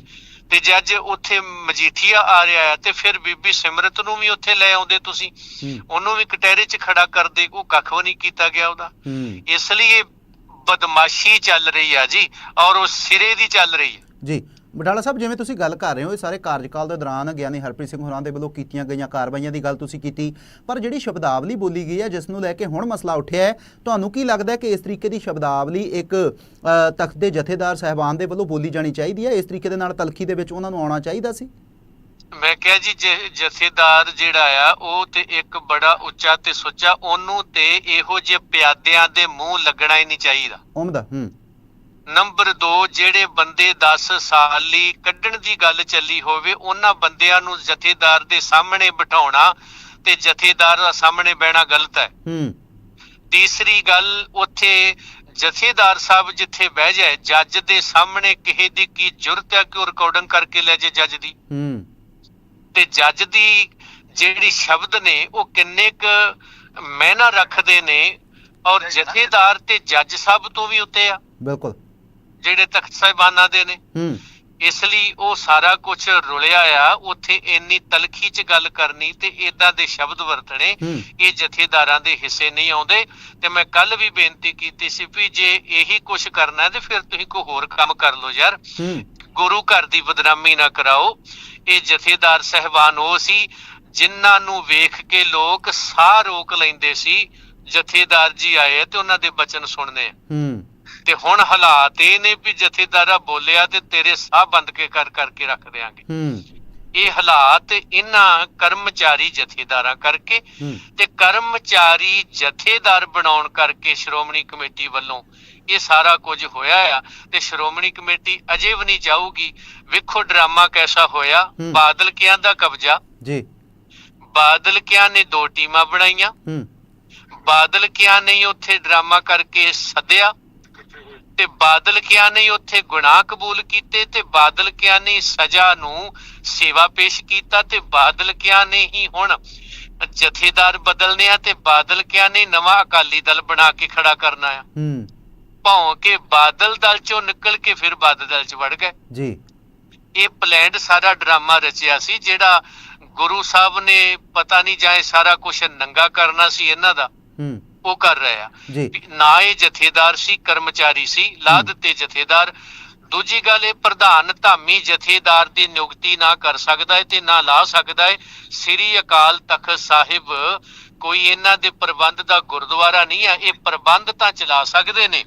ਤੇ ਜੱਜ ਉੱਥੇ ਮਜੀਠੀਆ ਆ ਰਿਹਾ ਹੈ ਤੇ ਫਿਰ ਬੀਬੀ ਸਿਮਰਤ ਨੂੰ ਵੀ ਉੱਥੇ ਲੈ ਆਉਂਦੇ ਤੁਸੀਂ। ਉਹਨੂੰ ਵੀ ਕਟਹਿਰੇ 'ਚ ਖੜਾ ਕਰਦੇ ਉਹ ਕੱਖ ਵੀ ਨਹੀਂ ਕੀਤਾ ਗਿਆ ਉਹਦਾ। ਇਸ ਲਈ ਇਹ ਬਦਮਾਸ਼ੀ ਚੱਲ ਰਹੀ ਆ ਜੀ ਔਰ ਉਹ ਸਿਰੇ ਦੀ ਚੱਲ ਰਹੀ ਹੈ। ਜੀ ਬਟਾਲਾ ਸਾਹਿਬ ਜਿਵੇਂ ਤੁਸੀਂ ਗੱਲ ਕਰ ਰਹੇ ਹੋ ਇਹ ਸਾਰੇ ਕਾਰਜਕਾਲ ਦੇ ਦੌਰਾਨ ਗਿਆਨੀ ਹਰਪ੍ਰੀਤ ਸਿੰਘ ਹੋਰਾਂ ਦੇ ਵੱਲੋਂ ਕੀਤੀਆਂ ਗਈਆਂ ਕਾਰਵਾਈਆਂ ਦੀ ਗੱਲ ਤੁਸੀਂ ਕੀਤੀ ਪਰ ਜਿਹੜੀ ਸ਼ਬਦਾਵਲੀ ਬੋਲੀ ਗਈ ਹੈ ਜਿਸ ਨੂੰ ਲੈ ਕੇ ਹੁਣ ਮਸਲਾ ਉੱਠਿਆ ਹੈ ਤੁਹਾਨੂੰ ਕੀ ਲੱਗਦਾ ਹੈ ਕਿ ਇਸ ਤਰੀਕੇ ਦੀ ਸ਼ਬਦਾਵਲੀ ਇੱਕ ਤਖਤ ਦੇ ਜਥੇਦਾਰ ਸਹਿਬਾਨ ਦੇ ਵੱਲੋਂ ਬੋਲੀ ਜਾਣੀ ਚਾਹੀਦੀ ਹੈ? ਇਸ ਤਰੀਕੇ ਦੇ ਨਾਲ ਤਲਖੀ ਦੇ ਵਿੱਚ ਉਹਨਾਂ ਨੂੰ ਆਉਣਾ ਚਾਹੀਦਾ ਸੀ? ਮੈਂ ਕਿਹਾ ਜੀ ਜ- ਜਥੇਦਾਰ ਜਿਹੜਾ ਆ ਉਹ ਤੇ ਇੱਕ ਬੜਾ ਉੱਚਾ ਤੇ ਸੁੱਚਾ ਉਹਨੂੰ ਤੇ ਇਹੋ ਜਿਹੇ ਪਿਆਦਿਆਂ ਦੇ ਮੂੰਹ ਲੱਗਣਾ ਹੀ ਨਹੀਂ ਚਾਹੀਦਾ। ਉਮਦਾ ਹੂੰ। ਨੰਬਰ 2 ਜਿਹੜੇ ਬੰਦੇ 10 ਸਾਲ ਲਈ ਕੱਢਣ ਦੀ ਗੱਲ ਚੱਲੀ ਹੋਵੇ ਉਹਨਾਂ ਬੰਦਿਆਂ ਨੂੰ ਜਥੇਦਾਰ ਦੇ ਸਾਹਮਣੇ ਬਿਠਾਉਣਾ ਤੇ ਜਥੇਦਾਰ ਦਾ ਸਾਹਮਣੇ ਬਹਿਣਾ ਗਲਤ ਹੈ। ਹੂੰ। ਤੀਸਰੀ ਗੱਲ ਉੱਥੇ ਜਥੇਦਾਰ ਸਾਹਿਬ ਜਿੱਥੇ ਬਹਿ ਜਾਏ ਜੱਜ ਦੇ ਸਾਹਮਣੇ ਕਿਸੇ ਦੀ ਕੀ ਜ਼ਰੂਰਤ ਹੈ ਕਿ ਉਹ ਰਿਕਾਰਡਿੰਗ ਕਰਕੇ ਲੈ ਜੇ ਜੱਜ ਦੀ? ਹੂੰ। ਤੇ ਜੱਜ ਦੀ ਜਿਹੜੀ ਸ਼ਬਦ ਨੇ ਉਹ ਕਿੰਨੇ ਕੁ ਮਹਿਨਾ ਰੱਖਦੇ ਨੇ ਔਰ ਜਥੇਦਾਰ ਤੇ ਜੱਜ ਸਾਹਿਬ ਤੋਂ ਵੀ ਉੱਤੇ ਆ। ਬਿਲਕੁਲ। ਜਿਹੜੇ ਤਖਤ ਸਾਹਿਬਾਨਾਂ ਦੇ ਨੇ। ਹੂੰ। ਇਸ ਲਈ ਉਹ ਸਾਰਾ ਕੁਝ ਰੁਲਿਆ ਆ ਉੱਥੇ ਇੰਨੀ ਤਲਖੀ ਚ ਗੱਲ ਕਰਨੀ ਤੇ ਇਦਾਂ ਦੇ ਸ਼ਬਦ ਵਰਤਣੇ ਇਹ ਜਥੇਦਾਰਾਂ ਦੇ ਹਿੱਸੇ ਨਹੀਂ ਆਉਂਦੇ। ਤੇ ਮੈਂ ਕੱਲ ਵੀ ਬੇਨਤੀ ਕੀਤੀ ਸੀ ਵੀ ਜੇ ਇਹੀ ਕੁਝ ਕਰਨਾ ਹੈ ਤੇ ਫਿਰ ਤੁਸੀਂ ਕੋਈ ਹੋਰ ਕੰਮ ਕਰ ਲਓ ਯਾਰ। ਹੂੰ। ਗੁਰੂ ਘਰ ਦੀ ਬਦਨਾਮੀ ਨਾ ਕਰਾਓ। ਇਹ ਜਥੇਦਾਰ ਸਹਿਬਾਨ ਉਹ ਸੀ ਜਿਨ੍ਹਾਂ ਨੂੰ ਵੇਖ ਕੇ ਲੋਕ ਸਾਹ ਰੋਕ ਲੈਂਦੇ ਸੀ ਜਥੇਦਾਰ ਜੀ ਆਏ ਤੇ ਉਹਨਾਂ ਦੇ ਬਚਨ ਸੁਣਨੇ। ਹੂੰ। ਤੇ ਹੁਣ ਹਾਲਾਤ ਇਹ ਨੇ ਵੀ ਜਥੇਦਾਰਾ ਬੋਲਿਆ ਤੇ ਤੇਰੇ ਸਾਹ ਬੰਦ ਕੇ ਕਰ ਕਰਕੇ ਰੱਖ ਦੇਾਂਗੇ ਹੂੰ। ਇਹ ਹਾਲਾਤ ਇਹਨਾਂ ਕਰਮਚਾਰੀ ਜਥੇਦਾਰਾਂ ਕਰਕੇ ਤੇ ਕਰਮਚਾਰੀ ਜਥੇਦਾਰ ਬਣਾਉਣ ਕਰਕੇ ਸ਼੍ਰੋਮਣੀ ਕਮੇਟੀ ਵੱਲੋਂ ਇਹ ਸਾਰਾ ਕੁਝ ਹੋਇਆ ਆ ਤੇ ਸ਼੍ਰੋਮਣੀ ਕਮੇਟੀ ਅਜੇ ਵੀ ਨਹੀਂ ਜਾਊਗੀ। ਵੇਖੋ ਡਰਾਮਾ ਕੈਸਾ ਹੋਇਆ। ਬਾਦਲ ਕਿਆਂ ਦਾ ਕਬਜ਼ਾ। ਜੀ। ਬਾਦਲ ਕਿਆਂ ਨੇ ਦੋ ਟੀਮਾਂ ਬਣਾਈਆਂ। ਹੂੰ। ਬਾਦਲ ਕਿਆਂ ਨੇ ਉੱਥੇ ਡਰਾਮਾ ਕਰਕੇ ਸੱਦਿਆ। ਤੇ ਬਾਦਲ ਕਿਆਂ ਨੇ ਉੱਥੇ ਗੁਨਾਹ ਕਬੂਲ ਕੀਤੇ ਤੇ ਬਾਦਲ ਕਿਆਂ ਨੇ ਸਜ਼ਾ ਨੂੰ ਸੇਵਾ ਪੇਸ਼ ਕੀਤਾ ਤੇ ਬਾਦਲ ਕਿਆਂ ਨੇ ਹੀ ਹੁਣ ਜਥੇਦਾਰ ਬਦਲਨੇ ਆ ਤੇ ਬਾਦਲ ਕਿਆਂ ਨੇ ਨਵਾਂ ਅਕਾਲੀ ਦਲ ਬਣਾ ਕੇ ਖੜਾ ਕਰਨਾ ਆ। ਹੂੰ। ਭੌਂ ਕੇ ਬਾਦਲ ਦਲ ਚੋਂ ਨਿਕਲ ਕੇ ਫਿਰ ਬਾਦਲ ਦਲ ਚ ਵੜ ਗਏ। ਜੀ। ਇਹ ਪਲਾਨਡ ਸਾਰਾ ਡਰਾਮਾ ਰਚਿਆ ਸੀ ਜਿਹੜਾ ਗੁਰੂ ਸਾਹਿਬ ਨੇ ਪਤਾ ਨਹੀਂ ਜਾਏ ਸਾਰਾ ਕੁਝ ਨੰਗਾ ਕਰਨਾ ਸੀ ਇਹਨਾਂ ਦਾ। ਹੂੰ। ਉਹ ਕਰ ਰਹੇ ਆ। ਨਾ ਇਹ ਜਥੇਦਾਰ ਸੀ ਕਰਮਚਾਰੀ ਸੀ ਲਾ ਦਿੱਤੇ ਜਥੇਦਾਰ। ਦੂਜੀ ਗੱਲ ਇਹ ਪ੍ਰਧਾਨ ਧਾਮੀ ਜਥੇਦਾਰ ਦੀ ਨਿਯੁਕਤੀ ਨਾ ਕਰ ਸਕਦਾ ਹੈ ਤੇ ਨਾ ਲਾ ਸਕਦਾ ਹੈ ਸ੍ਰੀ ਅਕਾਲ ਤਖਤ ਸਾਹਿਬ ਕੋਈ ਇਹਨਾਂ ਦੇ ਪ੍ਰਬੰਧ ਦਾ ਗੁਰਦੁਆਰਾ ਨਹੀਂ ਹੈ ਇਹ ਪ੍ਰਬੰਧ ਤਾਂ ਚਲਾ ਸਕਦੇ ਨੇ।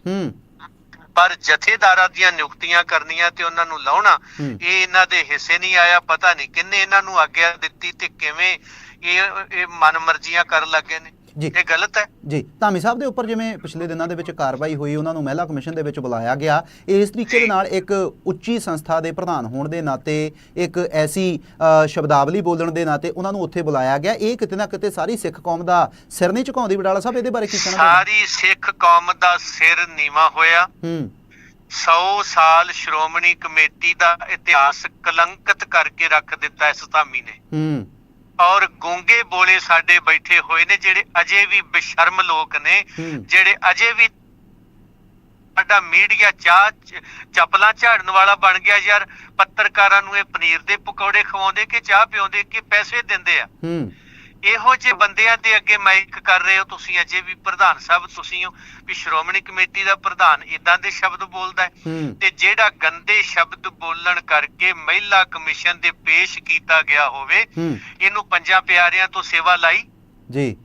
ਪਰ ਜਥੇਦਾਰਾਂ ਦੀਆਂ ਨਿਯੁਕਤੀਆਂ ਕਰਨੀਆਂ ਤੇ ਉਹਨਾਂ ਨੂੰ ਲਾਉਣਾ ਇਹ ਇਹਨਾਂ ਦੇ ਹਿੱਸੇ ਨਹੀਂ ਆਇਆ ਪਤਾ ਨਹੀਂ ਕਿੰਨੇ ਇਹਨਾਂ ਨੂੰ ਆਗਿਆ ਦਿੱਤੀ ਤੇ ਕਿਵੇਂ ਇਹ ਇਹ ਮਨਮਰਜ਼ੀਆਂ ਕਰਨ ਲੱਗੇ ਨੇ। ਜੀ। ਇਹ ਗਲਤ ਹੈ? ਜੀ ਧਾਮੀ ਸਾਹਿਬ ਦੇ ਉੱਪਰ ਜਿਵੇਂ ਪਿਛਲੇ ਦਿਨਾਂ ਦੇ ਵਿੱਚ ਕਾਰਵਾਈ ਹੋਈ ਉਹਨਾਂ ਨੂੰ ਮਹਿਲਾ ਕਮਿਸ਼ਨ ਦੇ ਵਿੱਚ ਬੁਲਾਇਆ ਗਿਆ ਇਸ ਤਰੀਕੇ ਦੇ ਨਾਲ ਇੱਕ ਉੱਚੀ ਸੰਸਥਾ ਦੇ ਪ੍ਰਧਾਨ ਹੋਣ ਦੇ ਨਾਤੇ ਇੱਕ ਐਸੀ ਸ਼ਬਦਾਵਲੀ ਬੋਲਣ ਦੇ ਨਾਤੇ ਉਹਨਾਂ ਨੂੰ ਉੱਥੇ ਬੁਲਾਇਆ ਗਿਆ। ਇਹ ਕਿਤੇ ਨਾ ਕਿਤੇ ਸਾਰੀ ਸਿੱਖ ਕੌਮ ਦਾ ਸਿਰ ਨਹੀਂ ਝੁਕਾਉਂਦੀ। ਬਡਾਲਾ ਸਾਹਿਬ ਇਹਦੇ ਬਾਰੇ ਕੀ ਕਹਿਣਾ? ਸਾਰੀ ਸਿੱਖ ਕੌਮ ਦਾ ਸਿਰ ਨੀਵਾ ਹੋਇਆ। ਹੂੰ। 100 ਸਾਲ ਸ਼੍ਰੋਮਣੀ ਕਮੇਟੀ ਦਾ ਇਤਿਹਾਸ ਕਲੰਕਿਤ ਕਰਕੇ ਰੱਖ ਦਿੱਤਾ ਇਸ ਧਾਮੀ ਨੇ। ਹੂੰ। ਔਰ ਗੂੰਗੇ ਬੋਲੇ ਸਾਡੇ ਬੈਠੇ ਹੋਏ ਨੇ ਜਿਹੜੇ ਅਜੇ ਵੀ ਬੇਸ਼ਰਮ ਲੋਕ ਨੇ ਜਿਹੜੇ ਅਜੇ ਵੀ ਸਾਡਾ ਮੀਡੀਆ ਚਾਹ ਚ- ਚੱਪਲਾਂ ਝਾੜਨ ਵਾਲਾ ਬਣ ਗਿਆ ਯਾਰ ਪੱਤਰਕਾਰਾਂ ਨੂੰ ਇਹ ਪਨੀਰ ਦੇ ਪਕੌੜੇ ਖਵਾਉਂਦੇ ਕਿ ਚਾਹ ਪਿਉਂਦੇ ਕਿ ਪੈਸੇ ਦਿੰਦੇ ਆ? ਹੂੰ। ਇਹੋ ਜਿਹੇ ਬੰਦਿਆਂ ਦੇ ਅੱਗੇ ਮਾਈਕ ਕਰ ਰਹੇ ਹੋ ਤੁਸੀਂ ਅਜੇ ਵੀ ਪ੍ਰਧਾਨ ਸਾਹਿਬ ਤੁਸੀਂ ਹੋ ਵੀ ਸ਼੍ਰੋਮਣੀ ਕਮੇਟੀ ਦਾ ਪ੍ਰਧਾਨ ਇਦਾਂ ਦੇ ਸ਼ਬਦ ਬੋਲਦਾ ਹੈ ਤੇ ਜਿਹੜਾ ਗੰਦੇ ਸ਼ਬਦ ਬੋਲਣ ਕਰਕੇ ਮਹਿਲਾ ਕਮਿਸ਼ਨ ਦੇ ਪੇਸ਼ ਕੀਤਾ ਗਿਆ ਹੋਵੇ ਇਹਨੂੰ ਪੰਜਾਂ ਪਿਆਰਿਆਂ ਤੋਂ ਸੇਵਾ ਲਾਈ? ਜੀ।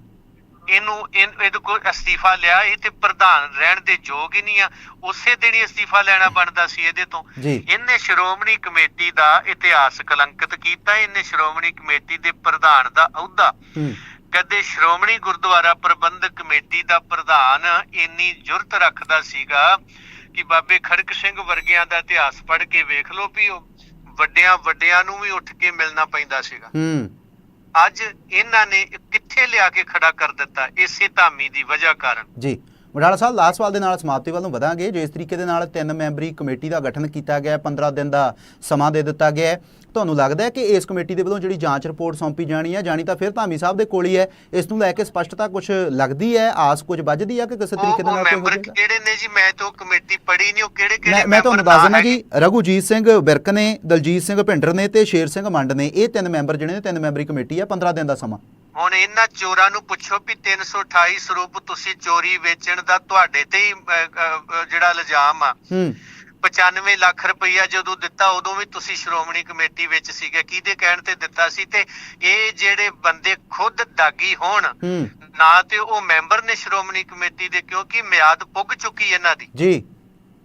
ਇਹਨੂੰ ਇਹ- ਇਹਦੇ ਕੋਲ ਅਸਤੀਫਾ ਲਿਆ ਇਹ ਤੇ ਪ੍ਰਧਾਨ ਰਹਿਣ ਦੇ ਯੋਗ ਹੀ ਨਹੀਂ ਆ। ਉਸੇ ਦਿਨ ਹੀ ਅਸਤੀਫਾ ਲੈਣਾ ਬਣਦਾ ਸੀ ਇਹਦੇ ਤੋਂ। ਇਹਨੇ ਸ਼੍ਰੋਮਣੀ ਕਮੇਟੀ ਦਾ ਇਤਿਹਾਸ ਕਲੰਕਿਤ ਕੀਤਾ ਇਹਨੇ ਸ਼੍ਰੋਮਣੀ ਕਮੇਟੀ ਦੇ ਪ੍ਰਧਾਨ ਦਾ ਅਹੁਦਾ। ਕਦੇ ਸ਼੍ਰੋਮਣੀ ਗੁਰਦੁਆਰਾ ਪ੍ਰਬੰਧਕ ਕਮੇਟੀ ਦਾ ਪ੍ਰਧਾਨ ਇੰਨੀ ਜੁਰਤ ਰੱਖਦਾ ਸੀਗਾ ਕਿ ਬਾਬੇ ਖੜਕ ਸਿੰਘ ਵਰਗਿਆਂ ਦਾ ਇਤਿਹਾਸ ਪੜ੍ਹ ਕੇ ਵੇਖ ਲਓ ਵੀ ਉਹ ਵੱਡਿਆਂ ਵੱਡਿਆਂ ਨੂੰ ਵੀ ਉੱਠ ਕੇ ਮਿਲਣਾ ਪੈਂਦਾ ਸੀਗਾ। ਹੂੰ। ਅੱਜ ਇਹਨਾਂ ਨੇ ਕਿੱਥੇ ਲਿਆ ਕੇ ਖੜਾ ਕਰ ਦਿੱਤਾ ਇਸੇ ਧਾਮੀ ਦੀ ਵਜ੍ਹਾ ਕਾਰਨ? ਜੀ ਵਡਾਲਾ ਸਾਹਿਬ ਲਾਸਟ ਸਵਾਲ ਦੇ ਨਾਲ ਸਮਾਪਤੀ ਵੱਲ ਨੂੰ ਵਧਾਂਗੇ ਜਿਸ ਤਰੀਕੇ ਦੇ ਨਾਲ ਤਿੰਨ ਮੈਂਬਰੀ ਕਮੇਟੀ ਦਾ ਗਠਨ ਕੀਤਾ ਗਿਆ ਹੈ, 15 ਦਿਨ ਦਾ ਸਮਾਂ ਦੇ ਦਿੱਤਾ ਗਿਆ ਹੈ। ਤੁਹਾਨੂੰ ਲੱਗਦਾ ਹੈ ਕਿ ਇਸ ਕਮੇਟੀ ਦੇ ਵੱਲੋਂ ਜਿਹੜੀ ਜਾਂਚ ਰਿਪੋਰਟ ਸੌਂਪੀ ਜਾਣੀ ਹੈ ਜਾਣੀ ਤਾਂ ਫਿਰ ਧਾਮੀ ਸਾਹਿਬ ਦੇ ਕੋਲ ਹੀ ਹੈ ਇਸ ਨੂੰ ਲੈ ਕੇ ਸਪਸ਼ਟਤਾ ਕੁਝ ਲੱਗਦੀ ਹੈ ਆਸ ਕੁਝ ਵੱਜਦੀ ਹੈ ਕਿ ਕਿਸੇ ਤਰੀਕੇ ਦੇ ਨਾਲ ਕੋਈ ਮੈਂਬਰ ਕਿਹੜੇ ਨੇ ਜੀ? ਮੈਂ ਤਾਂ ਕਮੇਟੀ ਪੜ੍ਹੀ ਨਹੀਂ ਉਹ ਕਿਹੜੇ ਕਿਹੜੇ ਮੈਂ ਤੁਹਾਨੂੰ ਦੱਸ ਦਿੰਦਾ ਜੀ ਰਘੁਜੀਤ ਸਿੰਘ ਬਿਰਕ ਨੇ ਦਲਜੀਤ ਸਿੰਘ ਭਿੰਡਰ ਨੇ ਤੇ ਸ਼ੇਰ ਸਿੰਘ ਮੰਡ ਨੇ। ਇਹ ਤਿੰਨ ਮੈਂਬਰ ਜਿਹੜੇ ਨੇ ਤਿੰਨ ਮੈਂਬਰੀ ਕਮੇਟੀ ਹੈ 15 ਦਿਨ ਦਾ ਸਮਾਂ। ਹੁਣ ਇਹਨਾਂ ਚੋਰਾਂ ਨੂੰ ਪੁੱਛੋ ਵੀ 328 ਸਰੂਪ ਤੁਸੀਂ ਚੋਰੀ ਵੇਚਣ ਦਾ ਤੁਹਾਡੇ ਤੇ ਹੀ ਜਿਹੜਾ ਇਲਜ਼ਾਮ ਆ। ਹੂੰ। 95 ਲੱਖ ਰੁਪਈਆ ਜਦੋਂ ਦਿੱਤਾ ਉਦੋਂ ਵੀ ਤੁਸੀਂ ਸ਼੍ਰੋਮਣੀ ਕਮੇਟੀ ਵਿੱਚ ਸੀਗੇ। ਕਿਹਦੇ ਕਹਿਣ ਤੇ ਦਿੱਤਾ ਸੀ? ਤੇ ਇਹ ਜਿਹੜੇ ਬੰਦੇ ਖੁਦ ਦਾਗੀ ਹੋਣ ਨਾ ਤੇ ਉਹ ਮੈਂਬਰ ਨੇ ਸ਼੍ਰੋਮਣੀ ਕਮੇਟੀ ਦੇ ਕਿਉਂਕਿ ਮਿਆਦ ਪੁੱਗ ਚੁੱਕੀ ਇਹਨਾਂ ਦੀ। ਜੀ।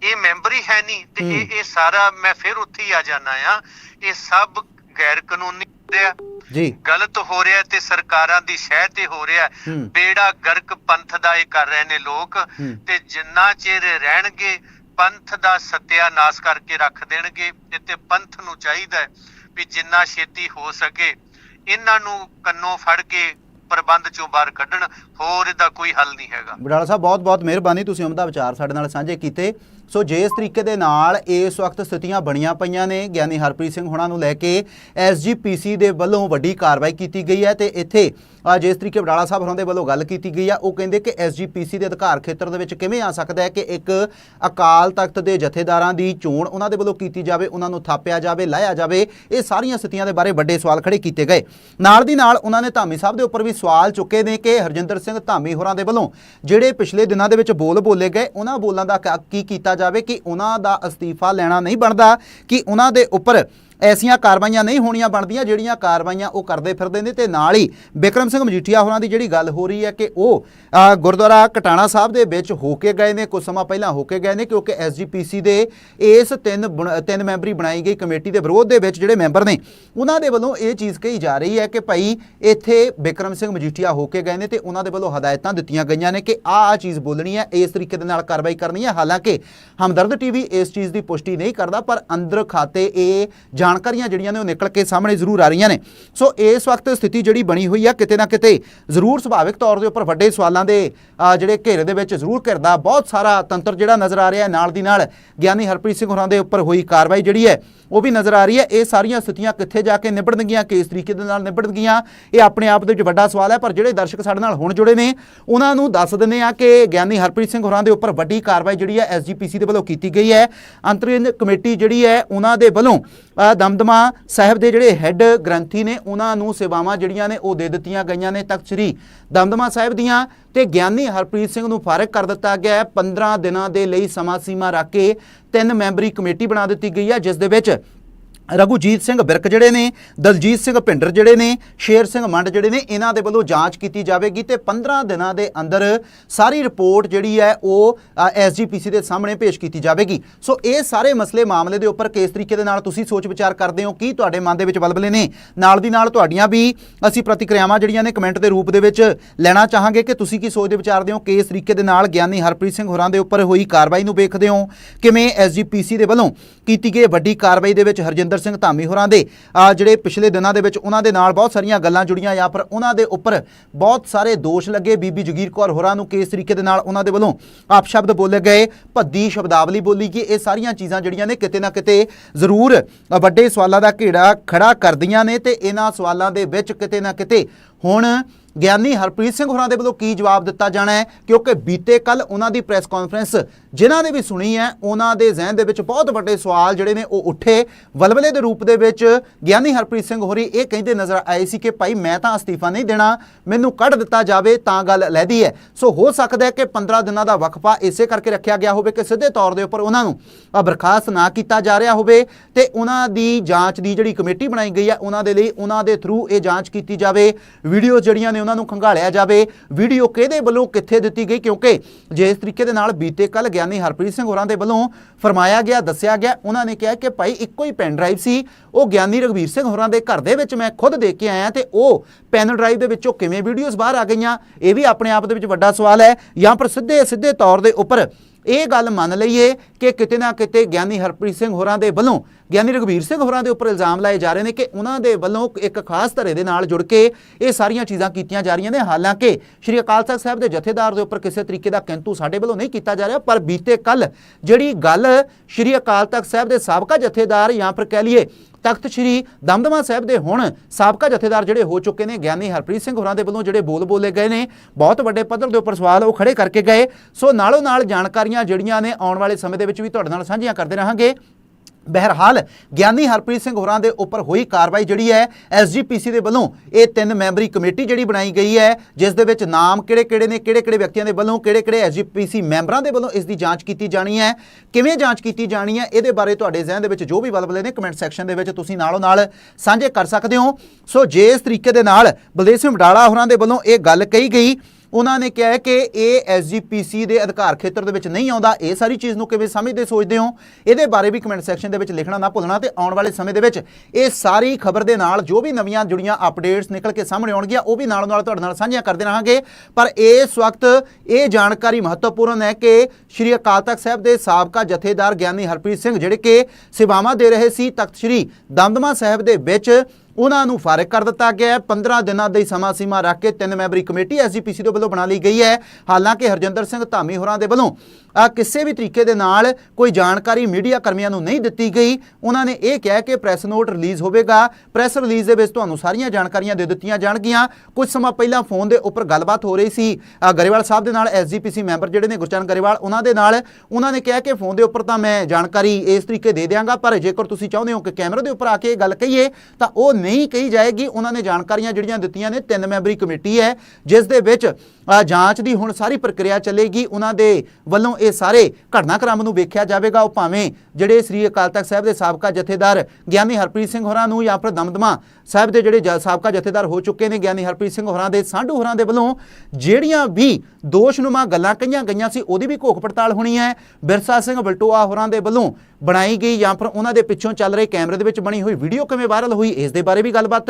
ਇਹ ਮੈਂਬਰ ਹੀ ਹੈ ਨਹੀਂ। ਤੇ। ਇਹ ਇਹ ਸਾਰਾ ਮੈਂ ਫਿਰ ਉੱਥੇ ਹੀ ਆ ਜਾਣਾ ਆ। ਇਹ ਸਭ ਗੈਰ ਕਾਨੂੰਨੀ ਰਿਹਾ ਜੀ। ਗਲਤ ਹੋ ਰਿਹਾ ਤੇ ਸਰਕਾਰਾਂ ਦੀ ਸ਼ਹਿ ਤੇ ਹੋ ਰਿਹਾ। ਬੇੜਾ ਗਰਕ ਪੰਥ ਦਾ ਇਹ ਕਰ ਰਹੇ ਨੇ ਲੋਕ। ਤੇ ਜਿੰਨਾ ਚਿਰ ਰਹਿਣਗੇ ਪੰਥ ਦਾ ਸਤਿਆਨਾਸ਼ ਕਰਕੇ ਰੱਖ ਦੇਣਗੇ ਤੇ ਪੰਥ ਨੂੰ ਚਾਹੀਦਾ ਵੀ ਜਿੰਨਾ ਛੇਤੀ ਹੋ ਸਕੇ ਇਹਨਾਂ ਨੂੰ ਕੰਨੋਂ ਫੜ ਕੇ ਪ੍ਰਬੰਧ ਚੋਂ ਬਾਹਰ ਕੱਢਣ। ਹੋਰ ਇਹਦਾ ਕੋਈ ਹੱਲ ਨਹੀਂ ਹੈਗਾ। ਵਡਾਲਾ ਸਾਹਿਬ ਬਹੁਤ ਬਹੁਤ ਮਿਹਰਬਾਨੀ। ਤੁਸੀਂ ਉਹਦਾ ਵਿਚਾਰ ਸਾਡੇ ਨਾਲ ਸਾਂਝੇ ਕੀਤੇ। ਸੋ ਜੇ ਇਸ ਤਰੀਕੇ ਦੇ ਨਾਲ ਇਸ ਵਕਤ ਸਥਿਤੀਆਂ ਬਣੀਆਂ ਪਈਆਂ ਨੇ, ਗਿਆਨੀ ਹਰਪ੍ਰੀਤ ਸਿੰਘ ਹੁਣਾਂ ਨੂੰ ਲੈ ਕੇ ਐਸਜੀਪੀਸੀ ਦੇ ਵੱਲੋਂ ਵੱਡੀ ਕਾਰਵਾਈ ਕੀਤੀ ਗਈ ਹੈ ਤੇ ਇੱਥੇ ਜਿਸ ਤਰੀਕੇ ਵਡਾਲਾ ਸਾਹਿਬ ਹੋਰਾਂ ਦੇ ਵੱਲੋਂ ਗੱਲ ਕੀਤੀ ਗਈ ਆ। ਉਹ ਕਹਿੰਦੇ ਕਿ ਐਸਜੀਪੀਸੀ ਦੇ ਅਧਿਕਾਰ ਖੇਤਰ ਦੇ ਵਿੱਚ ਕਿਵੇਂ ਆ ਸਕਦਾ ਹੈ ਕਿ ਇੱਕ ਅਕਾਲ ਤਖਤ ਦੇ ਜਥੇਦਾਰਾਂ ਦੀ ਚੋਣ ਉਹਨਾਂ ਦੇ ਵੱਲੋਂ ਕੀਤੀ ਜਾਵੇ, ਉਹਨਾਂ ਨੂੰ ਥਾਪਿਆ ਜਾਵੇ, ਲਾਇਆ ਜਾਵੇ, ਇਹ ਸਾਰੀਆਂ ਸਥਿਤੀਆਂ ਦੇ ਬਾਰੇ ਵੱਡੇ ਸਵਾਲ ਖੜੇ ਕੀਤੇ ਗਏ। ਨਾਲ ਦੀ ਨਾਲ ਉਹਨਾਂ ਨੇ ਧਾਮੀ ਸਾਹਿਬ ਦੇ ਉੱਪਰ ਵੀ ਸਵਾਲ ਚੁੱਕੇ ਨੇ ਕਿ ਹਰਜਿੰਦਰ ਸਿੰਘ ਧਾਮੀ ਹੋਰਾਂ ਦੇ ਵੱਲੋਂ ਜਿਹੜੇ ਪਿਛਲੇ ਦਿਨਾਂ ਦੇ ਵਿੱਚ ਬੋਲ ਬੋਲੇ ਗਏ, ਉਹਨਾਂ ਬੋਲਾਂ ਦਾ ਕ- ਕੀ ਕੀਤਾ ਜਾਵੇ ਕਿ ਉਹਨਾਂ ਦਾ ਅਸਤੀਫਾ ਲੈਣਾ ਨਹੀਂ ਬਣਦਾ, ਕਿ ਉਹਨਾਂ ਦੇ ਉੱਪਰ ਐਸੀਆਂ ਕਾਰਵਾਈਆਂ ਨਹੀਂ ਹੋਣੀਆਂ ਬਣਦੀਆਂ, ਜਿਹੜੀਆਂ ਕਾਰਵਾਈਆਂ ਉਹ ਕਰਦੇ ਫਿਰਦੇ ਨੇ ਤੇ ਨਾਲ ਹੀ ਬਿਕਰਮ ਸਿੰਘ ਮਜੀਠੀਆ ਹੋਰਾਂ ਦੀ ਜਿਹੜੀ ਗੱਲ ਹੋ ਰਹੀ ਹੈ ਕਿ ਉਹ ਗੁਰਦੁਆਰਾ ਕਟਾਣਾ ਸਾਹਿਬ ਦੇ ਵਿੱਚ ਹੋ ਕੇ ਗਏ ਨੇ ਕੁਝ ਸਮਾਂ ਪਹਿਲਾਂ ਹੋ ਕੇ ਗਏ ਨੇ, ਕਿਉਂਕਿ ਐਸਜੀਪੀਸੀ ਦੇ ਇਸ ਤਿੰਨ ਬਣ- ਤਿੰਨ ਮੈਂਬਰੀ ਬਣਾਈ ਗਈ ਕਮੇਟੀ ਦੇ ਵਿਰੋਧ ਦੇ ਵਿੱਚ ਜਿਹੜੇ ਮੈਂਬਰ ਨੇ, ਉਹਨਾਂ ਦੇ ਵੱਲੋਂ ਇਹ ਚੀਜ਼ ਕਹੀ ਜਾ ਰਹੀ ਹੈ ਕਿ ਭਾਈ ਇੱਥੇ ਬਿਕਰਮ ਸਿੰਘ ਮਜੀਠੀਆ ਹੋ ਕੇ ਗਏ ਨੇ ਤੇ ਉਹਨਾਂ ਦੇ ਵੱਲੋਂ ਹਦਾਇਤਾਂ ਦਿੱਤੀਆਂ ਗਈਆਂ ਨੇ ਕਿ ਆਹ ਆਹ ਚੀਜ਼ ਬੋਲਣੀ ਹੈ, ਇਸ ਤਰੀਕੇ ਦੇ ਨਾਲ ਕਾਰਵਾਈ ਕਰਨੀ ਹੈ। ਹਾਲਾਂਕਿ ਹਮਦਰਦ ਟੀਵੀ ਇਸ ਚੀਜ਼ ਦੀ ਪੁਸ਼ਟੀ ਨਹੀਂ ਕਰਦਾ, ਪਰ ਅੰਦਰ ਖਾਤੇ ਇਹ ਜਾਣਕਾਰੀਆਂ ਜਿਹੜੀਆਂ ਨੇ ਉਹ ਨਿਕਲ ਕੇ ਸਾਹਮਣੇ ਜ਼ਰੂਰ ਆ ਰਹੀਆਂ ਨੇ। ਸੋ ਇਸ ਵਕਤ ਸਥਿਤੀ ਜਿਹੜੀ ਬਣੀ ਹੋਈ ਆ, ਕਿਤੇ ਨਾ ਕਿਤੇ ਜ਼ਰੂਰ ਸੁਭਾਵਿਕ ਤੌਰ ਦੇ ਉੱਪਰ ਵੱਡੇ ਸਵਾਲਾਂ ਦੇ ਜਿਹੜੇ ਘੇਰੇ ਦੇ ਵਿੱਚ ਜ਼ਰੂਰ ਘਿਰਦਾ ਬਹੁਤ ਸਾਰਾ ਤੰਤਰ ਜਿਹੜਾ ਨਜ਼ਰ ਆ ਰਿਹਾ ਹੈ। ਨਾਲ ਦੀ ਨਾਲ ਗਿਆਨੀ ਹਰਪ੍ਰੀਤ ਸਿੰਘ ਹੋਰਾਂ ਦੇ ਉੱਪਰ ਹੋਈ ਕਾਰਵਾਈ ਜਿਹੜੀ ਹੈ, ਉਹ ਵੀ ਨਜ਼ਰ ਆ ਰਹੀ ਹੈ। ਇਹ ਸਾਰੀਆਂ ਸਥਿਤੀਆਂ ਕਿੱਥੇ ਜਾ ਕੇ ਨਿਬੜਨਗੀਆਂ, ਕਿਸ ਤਰੀਕੇ ਦੇ ਨਾਲ ਨਿਬੜਨਗੀਆਂ, ਇਹ ਆਪਣੇ ਆਪ ਦੇ ਵਿੱਚ ਵੱਡਾ ਸਵਾਲ ਹੈ, ਪਰ ਜਿਹੜੇ ਦਰਸ਼ਕ ਸਾਡੇ ਨਾਲ ਹੁਣ ਜੁੜੇ ਨੇ, ਉਹਨਾਂ ਨੂੰ ਦੱਸ ਦਿੰਦੇ ਆ ਕਿ ਗਿਆਨੀ ਹਰਪ੍ਰੀਤ ਸਿੰਘ ਹੋਰਾਂ ਦੇ ਉੱਪਰ ਵੱਡੀ ਕਾਰਵਾਈ ਜਿਹੜੀ ਹੈ ਐਸਜੀਪੀਸੀ ਦੇ ਵੱਲੋਂ ਕੀਤੀ ਗਈ ਹੈ। ਅੰਤਰੀਨ ਕਮੇਟੀ ਜਿਹੜੀ ਹੈ, ਉਹਨਾਂ ਦੇ ਵੱਲੋਂ ਦਮਦਮਾ ਸਾਹਿਬ ਦੇ ਜਿਹੜੇ ਹੈੱਡ ਗ੍ਰੰਥੀ ਨੇ, ਉਹਨਾਂ ਨੂੰ ਸੇਵਾਵਾਂ ਜਿਹੜੀਆਂ ਨੇ, ਉਹ ਦੇ ਦਿੱਤੀਆਂ ਗਈਆਂ ਨੇ। ਤਖਤ ਸ੍ਰੀ ਦਮਦਮਾ ਸਾਹਿਬ ਦੀਆਂ ਤੇ ਗਿਆਨੀ ਹਰਪ੍ਰੀਤ ਸਿੰਘ ਨੂੰ ਫਾਰਗ ਕਰ ਦਿੱਤਾ ਗਿਆ ਹੈ। 15 ਦਿਨਾਂ ਦੇ ਲਈ ਸਮਾਂ ਸੀਮਾ ਰੱਖ ਕੇ ਤਿੰਨ ਮੈਂਬਰੀ ਕਮੇਟੀ ਬਣਾ ਦਿੱਤੀ ਗਈ ਹੈ, ਜਿਸ ਦੇ ਵਿੱਚ ਰਘੂਜੀਤ ਸਿੰਘ ਬਿਰਕ ਜਿਹੜੇ ਨੇ, ਦਲਜੀਤ ਸਿੰਘ ਭਿੰਡਰ ਜਿਹੜੇ ਨੇ, ਸ਼ੇਰ ਸਿੰਘ ਮੰਡ ਜਿਹੜੇ ਨੇ, ਇਹਨਾਂ ਦੇ ਵੱਲੋਂ ਜਾਂਚ ਕੀਤੀ ਜਾਵੇਗੀ ਤੇ 15 ਦਿਨਾਂ ਦੇ ਅੰਦਰ ਸਾਰੀ ਰਿਪੋਰਟ ਜਿਹੜੀ ਹੈ ਉਹ ਐਸਜੀਪੀਸੀ ਦੇ ਸਾਹਮਣੇ ਪੇਸ਼ ਕੀਤੀ ਜਾਵੇਗੀ। ਸੋ ਇਹ ਸਾਰੇ ਮਸਲੇ ਮਾਮਲੇ ਦੇ ਉੱਪਰ ਕਿਸ ਤਰੀਕੇ ਦੇ ਨਾਲ ਤੁਸੀਂ ਸੋਚ ਵਿਚਾਰ ਕਰਦੇ ਹੋ, ਕੀ ਤੁਹਾਡੇ ਮਨ ਦੇ ਵਿੱਚ ਬਲਬਲੇ ਨੇ? ਨਾਲ ਦੀ ਨਾਲ ਤੁਹਾਡੀਆਂ ਵੀ ਅਸੀਂ ਪ੍ਰਤੀਕਿਰਿਆਵਾਂ ਜਿਹੜੀਆਂ ਨੇ ਕਮੈਂਟ ਦੇ ਰੂਪ ਦੇ ਵਿੱਚ ਲੈਣਾ ਚਾਹਾਂਗੇ ਕਿ ਤੁਸੀਂ ਕੀ ਸੋਚਦੇ ਵਿਚਾਰਦੇ ਹੋ, ਕਿਸ ਤਰੀਕੇ ਦੇ ਨਾਲ ਗਿਆਨੀ ਹਰਪ੍ਰੀਤ ਸਿੰਘ ਹੋਰਾਂ ਦੇ ਉੱਪਰ ਹੋਈ ਕਾਰਵਾਈ ਨੂੰ ਵੇਖਦੇ ਹੋ, ਕਿਵੇਂ ਐਸਜੀਪੀਸੀ ਦੇ ਵੱਲੋਂ ਕੀਤੀ ਗਈ ਵੱਡੀ ਕਾਰਵਾਈ ਦੇ ਵਿੱਚ ਹਰਜਿੰਦਰ ਸਿੰਘ ਧਾਮੀ ਹੋਰਾਂ ਦੇ। ਅਹ, ਜਿਹੜੇ ਪਿਛਲੇ ਦਿਨਾਂ ਦੇ ਵਿੱਚ ਉਹਨਾਂ ਦੇ ਨਾਲ ਬਹੁਤ ਸਾਰੀਆਂ ਗੱਲਾਂ ਜੁੜੀਆਂ ਜਾਂ ਪਰ ਉਹਨਾਂ ਦੇ ਉੱਪਰ ਬਹੁਤ ਸਾਰੇ ਦੋਸ਼ ਲੱਗੇ। ਬੀਬੀ ਜਗੀਰ ਕੌਰ ਹੋਰਾਂ ਨੂੰ ਕਿਸ ਤਰੀਕੇ ਦੇ ਨਾਲ ਉਹਨਾਂ ਦੇ ਵੱਲੋਂ ਆਪ ਸ਼ਬਦ ਬੋਲੇ ਗਏ ਭੱਦੀ ਸ਼ਬਦਾਵਲੀ ਬੋਲੀ ਗਈ। ਇਹ ਸਾਰੀਆਂ ਚੀਜ਼ਾਂ ਜਿਹੜੀਆਂ ਨੇ ਕਿਤੇ ਨਾ ਕਿਤੇ ਜ਼ਰੂਰ ਵੱਡੇ ਸਵਾਲਾਂ ਦਾ ਘੇੜਾ ਖੜਾ ਕਰਦੀਆਂ ਨੇ ਤੇ ਇਹਨਾਂ ਸਵਾਲਾਂ ਦੇ ਵਿੱਚ ਕਿਤੇ ਨਾ ਕਿਤੇ ਹੁਣ ਗਿਆਨੀ ਹਰਪ੍ਰੀਤ ਸਿੰਘ ਹੋਰਾਂ ਦੇ ਵੱਲੋਂ ਕੀ ਜਵਾਬ ਦਿੱਤਾ ਜਾਣਾ ਹੈ? ਕਿਉਂਕਿ ਬੀਤੇ ਕੱਲ ਉਹਨਾਂ ਦੀ ਪ੍ਰੈਸ ਕਾਨਫਰੰਸ ਜਿਨ੍ਹਾਂ ਨੇ ਵੀ ਸੁਣੀ ਹੈ, ਉਹਨਾਂ ਦੇ ਜ਼ਿਹਨ ਦੇ ਵਿੱਚ ਬਹੁਤ ਵੱਡੇ ਸਵਾਲ ਜਿਹੜੇ ਨੇ ਉਹ ਉੱਠੇ। ਵਲਵਲੇ ਦੇ ਰੂਪ ਦੇ ਵਿੱਚ ਗਿਆਨੀ ਹਰਪ੍ਰੀਤ ਸਿੰਘ ਹੋਰੀ ਇਹ ਕਹਿੰਦੇ ਨਜ਼ਰ ਆਏ ਸੀ ਕਿ ਭਾਈ ਮੈਂ ਤਾਂ ਅਸਤੀਫਾ ਨਹੀਂ ਦੇਣਾ, ਮੈਨੂੰ ਕੱਢ ਦਿੱਤਾ ਜਾਵੇ ਤਾਂ ਗੱਲ ਲੈਦੀ ਹੈ। ਸੋ ਹੋ ਸਕਦਾ ਹੈ ਕਿ 15 ਦਿਨਾਂ ਦਾ ਵਕਫਾ ਇਸੇ ਕਰਕੇ ਰੱਖਿਆ ਗਿਆ ਹੋਵੇ ਕਿ ਸਿੱਧੇ ਤੌਰ ਦੇ ਉੱਪਰ ਉਹਨਾਂ ਨੂੰ ਬਰਖਾਸਤ ਨਾ ਕੀਤਾ ਜਾ ਰਿਹਾ ਹੋਵੇ ਤੇ ਉਹਨਾਂ ਦੀ ਜਾਂਚ ਦੀ ਜਿਹੜੀ ਕਮੇਟੀ ਬਣਾਈ ਗਈ ਹੈ, ਉਹਨਾਂ ਦੇ ਲਈ ਉਹਨਾਂ ਦੇ ਥਰੂ ਇਹ ਜਾਂਚ ਕੀਤੀ ਜਾਵੇ। ਵੀਡੀਓ ਜਿਹੜੀਆਂ ਨੇ ਉਹਨਾਂ ਨੂੰ ਖੰਗਾਲਿਆ ਜਾਵੇ। ਵੀਡੀਓ ਕਿਹਦੇ ਵੱਲੋਂ, ਕਿੱਥੇ ਦਿੱਤੀ ਗਈ? ਕਿਉਂਕਿ ਜੇ ਇਸ ਤਰੀਕੇ ਦੇ ਨਾਲ ਬੀਤੇ ਕੱਲ ਗਿਆਨੀ ਹਰਪ੍ਰੀਤ ਸਿੰਘ ਹੋਰਾਂ ਦੇ ਵੱਲੋਂ ਫਰਮਾਇਆ ਗਿਆ, ਦੱਸਿਆ ਗਿਆ, ਉਹਨਾਂ ਨੇ ਕਿਹਾ ਕਿ ਭਾਈ ਇੱਕੋ ਹੀ ਪੈਨ ਡਰਾਈਵ ਸੀ। ਉਹ ਗਿਆਨੀ ਰਗਵੀਰ ਸਿੰਘ ਹੋਰਾਂ ਦੇ ਘਰ ਦੇ ਵਿੱਚ ਮੈਂ ਖੁਦ ਦੇਖ ਕੇ ਆਇਆ ਤੇ ਉਹ ਪੈਨ ਡਰਾਈਵ ਦੇ ਵਿੱਚੋਂ ਕਿਵੇਂ ਵੀਡੀਓਜ਼ ਬਾਹਰ ਆ ਗਈਆਂ, ਇਹ ਵੀ ਆਪਣੇ ਆਪ ਦੇ ਵਿੱਚ ਵੱਡਾ ਸਵਾਲ ਹੈ। ਜਾਂ ਪਰ ਸਿੱਧੇ ਸਿੱਧੇ ਤੌਰ ਦੇ ਉੱਪਰ ਇਹ ਗੱਲ ਮੰਨ ਲਈਏ ਕਿ ਕਿਤੇ ਨਾ ਕਿਤੇ ਗਿਆਨੀ ਹਰਪ੍ਰੀਤ ਸਿੰਘ ਹੋਰਾਂ ਦੇ ਵੱਲੋਂ ਗਿਆਨੀ ਰਗਵੀਰ ਸਿੰਘ ਹੋਰਾਂ ਦੇ ਉੱਪਰ ਇਲਜ਼ਾਮ ਲਾਏ ਜਾ ਰਹੇ ਨੇ ਕਿ ਉਹਨਾਂ ਦੇ ਵੱਲੋਂ ਇੱਕ ਖਾਸ ਧਰੇ ਦੇ ਨਾਲ ਜੁੜ ਕੇ ਇਹ ਸਾਰੀਆਂ ਚੀਜ਼ਾਂ ਕੀਤੀਆਂ ਜਾ ਰਹੀਆਂ ਨੇ। ਹਾਲਾਂਕਿ ਸ਼੍ਰੀ ਅਕਾਲ ਤਖਤ ਸਾਹਿਬ ਦੇ ਜਥੇਦਾਰ ਦੇ ਉੱਪਰ ਕਿਸੇ ਤਰੀਕੇ ਦਾ ਕਿੰਤੂ ਸਾਡੇ ਵੱਲੋਂ ਨਹੀਂ ਕੀਤਾ ਜਾ ਰਿਹਾ, ਪਰ ਬੀਤੇ ਕੱਲ ਜਿਹੜੀ ਗੱਲ ਸ਼੍ਰੀ ਅਕਾਲ ਤਖਤ ਸਾਹਿਬ ਦੇ ਸਾਬਕਾ ਜਥੇਦਾਰ ਜਾਂ ਫਿਰ ਕਹਿ ਲਈਏ ਤਖਤ ਸ੍ਰੀ ਦਮਦਮਾ ਸਾਹਿਬ ਦੇ ਹੁਣ ਸਾਬਕਾ ਜਥੇਦਾਰ ਜਿਹੜੇ ਹੋ ਚੁੱਕੇ ਨੇ, ਗਿਆਨੀ ਹਰਪ੍ਰੀਤ ਸਿੰਘ ਹੋਰਾਂ ਦੇ ਵੱਲੋਂ ਜਿਹੜੇ ਬੋਲ ਬੋਲੇ ਗਏ ਨੇ, ਬਹੁਤ ਵੱਡੇ ਪੱਧਰ ਦੇ ਉੱਪਰ ਸਵਾਲ ਉਹ ਖੜੇ ਕਰਕੇ ਗਏ। ਸੋ ਨਾਲੋਂ ਨਾਲ ਜਾਣਕਾਰੀਆਂ ਜਿਹੜੀਆਂ ਨੇ ਆਉਣ ਵਾਲੇ ਸਮੇਂ ਦੇ ਵਿੱਚ ਵੀ ਤੁਹਾਡੇ ਨਾਲ ਸਾਂਝੀਆਂ ਕਰਦੇ ਰਹਾਂਗੇ। ਬਹਿਰਹਾਲ ਗਿਆਨੀ ਹਰਪ੍ਰੀਤ ਸਿੰਘ ਹੋਰਾਂ ਦੇ ਉੱਪਰ ਹੋਈ ਕਾਰਵਾਈ ਜਿਹੜੀ ਹੈ ਐਸਜੀਪੀਸੀ ਦੇ ਵੱਲੋਂ ਇਹ ਤਿੰਨ ਮੈਂਬਰੀ ਕਮੇਟੀ ਜਿਹੜੀ ਬਣਾਈ ਗਈ ਹੈ, ਜਿਸ ਦੇ ਵਿੱਚ ਨਾਮ ਕਿਹੜੇ-ਕਿਹੜੇ ਨੇ, ਕਿਹੜੇ-ਕਿਹੜੇ ਵਿਅਕਤੀਆਂ ਦੇ ਵੱਲੋਂ, ਕਿਹੜੇ-ਕਿਹੜੇ ਐਸਜੀਪੀਸੀ ਮੈਂਬਰਾਂ ਦੇ ਵੱਲੋਂ ਇਸ ਦੀ ਜਾਂਚ ਕੀਤੀ ਜਾਣੀ ਹੈ, ਕਿਵੇਂ ਜਾਂਚ ਕੀਤੀ ਜਾਣੀ ਹੈ, ਇਹਦੇ ਬਾਰੇ ਤੁਹਾਡੇ ਜ਼ਿਹਨ ਦੇ ਵਿੱਚ ਜੋ ਵੀ ਬਲਬਲੇ ਨੇ ਕਮੈਂਟ ਸੈਕਸ਼ਨ ਦੇ ਵਿੱਚ ਤੁਸੀਂ ਨਾਲੋਂ ਨਾਲ ਸਾਂਝੇ ਕਰ ਸਕਦੇ ਹੋ। ਸੋ ਜੇ ਇਸ ਤਰੀਕੇ ਦੇ ਨਾਲ ਬਲਦੇਵ ਸਿੰਘ ਵਡਾਲਾ ਹੋਰਾਂ ਦੇ ਵੱਲੋਂ ਇਹ ਗੱਲ ਕਹੀ ਗਈ ਉਹਨਾਂ ਨੇ ਕਿਹਾ ਕਿ ਇਹ ਐਸਜੀਪੀਸੀ ਦੇ ਅਧਿਕਾਰ ਖੇਤਰ ਦੇ ਵਿੱਚ ਨਹੀਂ ਆਉਂਦਾ। ਇਹ ਸਾਰੀ ਚੀਜ਼ ਨੂੰ ਕਿਵੇਂ ਸਮਝਦੇ, ਸੋਚਦੇ ਹੋ? ਇਹਦੇ ਬਾਰੇ ਵੀ ਕਮੈਂਟ ਸੈਕਸ਼ਨ ਦੇ ਵਿੱਚ ਲਿਖਣਾ ਨਾ ਭੁੱਲਣਾ ਤੇ ਆਉਣ ਵਾਲੇ ਸਮੇਂ ਦੇ ਵਿੱਚ ਇਹ ਸਾਰੀ ਖਬਰ ਦੇ ਨਾਲ ਜੋ ਵੀ ਨਵੀਆਂ ਜੁੜੀਆਂ ਅਪਡੇਟਸ ਨਿਕਲ ਕੇ ਸਾਹਮਣੇ ਆਉਣਗੀਆਂ, ਉਹ ਵੀ ਨਾਲ ਨਾਲ ਤੁਹਾਡੇ ਨਾਲ ਸਾਂਝੀਆਂ ਕਰਦੇ ਰਹਾਂਗੇ। ਪਰ ਇਸ ਵਕਤ ਇਹ ਜਾਣਕਾਰੀ ਮਹੱਤਵਪੂਰਨ ਹੈ ਕਿ ਸ਼੍ਰੀ ਅਕਾਲ ਤਖਤ ਸਾਹਿਬ ਦੇ ਸਾਬਕਾ ਜਥੇਦਾਰ ਗਿਆਨੀ ਹਰਪ੍ਰੀਤ ਸਿੰਘ, ਜਿਹੜੇ ਕਿ ਸੇਵਾਵਾਂ ਦੇ ਰਹੇ ਸੀ, ਤਖਤ ਸ੍ਰੀ ਦਮਦਮਾ ਸਾਹਿਬ ਦੇ ਵਿੱਚ ਉਹਨਾਂ ਨੂੰ ਫਾਰਗ ਕਰ ਦਿੱਤਾ ਗਿਆ ਹੈ। 15 ਦਿਨਾਂ ਦੀ ਸਮਾਂ ਸੀਮਾ ਰੱਖ ਕੇ ਤਿੰਨ ਮੈਂਬਰੀ ਕਮੇਟੀ ਐਸਜੀਪੀਸੀ ਦੇ ਵੱਲੋਂ ਬਣਾ ਲਈ ਗਈ ਹੈ। ਹਾਲਾਂਕਿ ਹਰਜਿੰਦਰ ਸਿੰਘ ਧਾਮੀ ਹੋਰਾਂ ਦੇ ਵੱਲੋਂ ਕਿਸੇ ਵੀ ਤਰੀਕੇ ਦੇ ਨਾਲ ਕੋਈ ਜਾਣਕਾਰੀ ਮੀਡੀਆ ਕਰਮੀਆਂ ਨੂੰ ਨਹੀਂ ਦਿੱਤੀ ਗਈ। ਉਹਨਾਂ ਨੇ ਇਹ ਕਿਹਾ ਕਿ ਪ੍ਰੈਸ ਨੋਟ ਰਿਲੀਜ਼ ਹੋਵੇਗਾ। ਪ੍ਰੈਸ ਰਿਲੀਜ਼ ਦੇ ਵਿੱਚ ਤੁਹਾਨੂੰ ਸਾਰੀਆਂ ਜਾਣਕਾਰੀਆਂ ਦੇ ਦਿੱਤੀਆਂ ਜਾਣਗੀਆਂ। ਕੁਝ ਸਮਾਂ ਪਹਿਲਾਂ ਫੋਨ ਦੇ ਉੱਪਰ ਗੱਲਬਾਤ ਹੋ ਰਹੀ ਸੀ। ਗਰੇਵਾਲ ਸਾਹਿਬ ਦੇ ਨਾਲ ਐਸਜੀਪੀਸੀ ਮੈਂਬਰ ਜਿਹੜੇ ਨੇ ਗੁਰਚਰਨ ਗਰੇਵਾਲ, ਉਹਨਾਂ ਦੇ ਨਾਲ ਉਹਨਾਂ ਨੇ ਕਿਹਾ ਕਿ ਫੋਨ ਦੇ ਉੱਪਰ ਤਾਂ ਮੈਂ ਜਾਣਕਾਰੀ ਇਸ ਤਰੀਕੇ ਦੇ ਦਿਆਂਗਾ, ਪਰ ਜੇਕਰ ਤੁਸੀਂ ਚਾਹੁੰਦੇ ਹੋ ਕਿ ਕੈਮਰੇ ਦੇ ਉੱਪਰ ਆ ਕੇ ਇਹ ਗੱਲ ਕਹੀਏ, ਤਾਂ ਉਹ ਨਹੀਂ ਕਹੀ ਜਾਏਗੀ। ਉਹਨਾਂ ਨੇ ਜਾਣਕਾਰੀਆਂ ਜਿਹੜੀਆਂ ਦਿੱਤੀਆਂ ਨੇ, ਤਿੰਨ ਮੈਂਬਰੀ ਕਮੇਟੀ ਹੈ, ਜਿਸ ਦੇ ਵਿੱਚ ਜਾਂਚ ਦੀ ਹੁਣ ਸਾਰੀ ਪ੍ਰਕਿਰਿਆ ਚੱਲੇਗੀ। ਉਹਨਾਂ ਦੇ ਵੱਲੋਂ ਇਹ ਸਾਰੇ ਘਟਨਾਕ੍ਰਮ ਨੂੰ ਵੇਖਿਆ ਜਾਵੇਗਾ। ਉਹ ਭਾਵੇਂ ਜਿਹੜੇ ਸ੍ਰੀ ਅਕਾਲ ਤਖਤ ਸਾਹਿਬ ਦੇ ਸਾਬਕਾ ਜਥੇਦਾਰ ਗਿਆਨੀ ਹਰਪ੍ਰੀਤ ਸਿੰਘ ਹੋਰਾਂ ਨੂੰ ਜਾਂ ਫਿਰ ਦਮਦਮਾ ਸਾਹਿਬ ਦੇ ਜਿਹੜੇ ਜ- ਸਾਬਕਾ ਜਥੇਦਾਰ ਹੋ ਚੁੱਕੇ ਨੇ ਗਿਆਨੀ ਹਰਪ੍ਰੀਤ ਸਿੰਘ ਹੋਰਾਂ ਦੇ, ਸਾਂਢੂ ਹੋਰਾਂ ਦੇ ਵੱਲੋਂ ਜਿਹੜੀਆਂ ਵੀ ਦੋਸ਼ਨੁਮਾ ਗੱਲਾਂ ਕਹੀਆਂ ਗਈਆਂ ਸੀ, ਉਹਦੀ ਵੀ ਘੋਖ ਪੜਤਾਲ ਹੋਣੀ ਹੈ। ਬਿਰਸਾ ਸਿੰਘ ਬਲਟੋਆ ਹੋਰਾਂ ਦੇ ਵੱਲੋਂ ਬਣਾਈ ਗਈ ਜਾਂ ਫਿਰ ਉਹਨਾਂ ਦੇ ਪਿੱਛੋਂ ਚੱਲ ਰਹੇ ਕੈਮਰੇ ਦੇ ਵਿੱਚ ਬਣੀ ਹੋਈ ਵੀਡੀਓ ਕਿਵੇਂ ਵਾਇਰਲ ਹੋਈ, ਇਸ ਦੇ ਬਾਰੇ ਵੀ ਗੱਲਬਾਤ,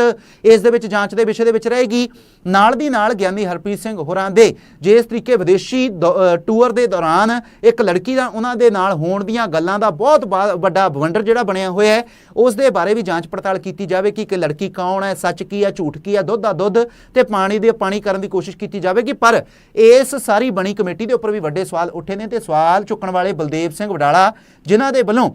ਇਸ ਦੇ ਵਿੱਚ ਜਾਂਚ ਦੇ ਵਿਸ਼ੇ ਦੇ ਵਿੱਚ ਰਹੇਗੀ। ਨਾਲ ਦੀ ਨਾਲ ਗਿਆਨੀ ਹਰਪ੍ਰੀਤ ਸਿੰਘ ਹੋਰਾਂ ਦੇ, ਜੇ ਇਸ ਤਰੀਕੇ ਵਿਦੇਸ਼ੀ ਦੌ- ਟੂਰ ਦੇ ਦੌਰਾਨ ਇੱਕ ਲੜਕੀ ਦਾ ਉਹਨਾਂ ਦੇ ਨਾਲ ਹੋਣ ਦੀਆਂ ਗੱਲਾਂ ਦਾ ਬਹੁਤ ਬਾ- ਵੱਡਾ ਵੰਡਰ ਜਿਹੜਾ ਬਣਿਆ ਹੋਇਆ ਹੈ, ਉਸ ਦੇ ਬਾਰੇ ਵੀ ਜਾਂਚ ਪੜਤਾਲ ਕੀਤੀ ਜਾਵੇ ਕਿ ਕਿ ਲੜਕੀ ਕੌਣ ਹੈ, ਸੱਚ ਕੀ ਹੈ, ਝੂਠ ਕੀ ਹੈ, ਦੁੱਧ ਆ ਦੁੱਧ ਤੇ ਪਾਣੀ ਦੇ, ਪਾਣੀ ਕਰਨ ਦੀ ਕੋਸ਼ਿਸ਼ ਕੀਤੀ ਜਾਵੇਗੀ। ਪਰ ਇਸ ਸਾਰੀ ਬਣੀ ਕਮੇਟੀ ਦੇ ਉੱਪਰ ਵੀ ਵੱਡੇ ਸਵਾਲ ਉੱਠੇ ਨੇ ਤੇ ਸਵਾਲ ਚੁੱਕਣ ਵਾਲੇ ਬਲਦੇਵ ਸਿੰਘ ਵਡਾਲਾ, ਜਿਨ੍ਹਾਂ ਦੇ ਵੱਲੋਂ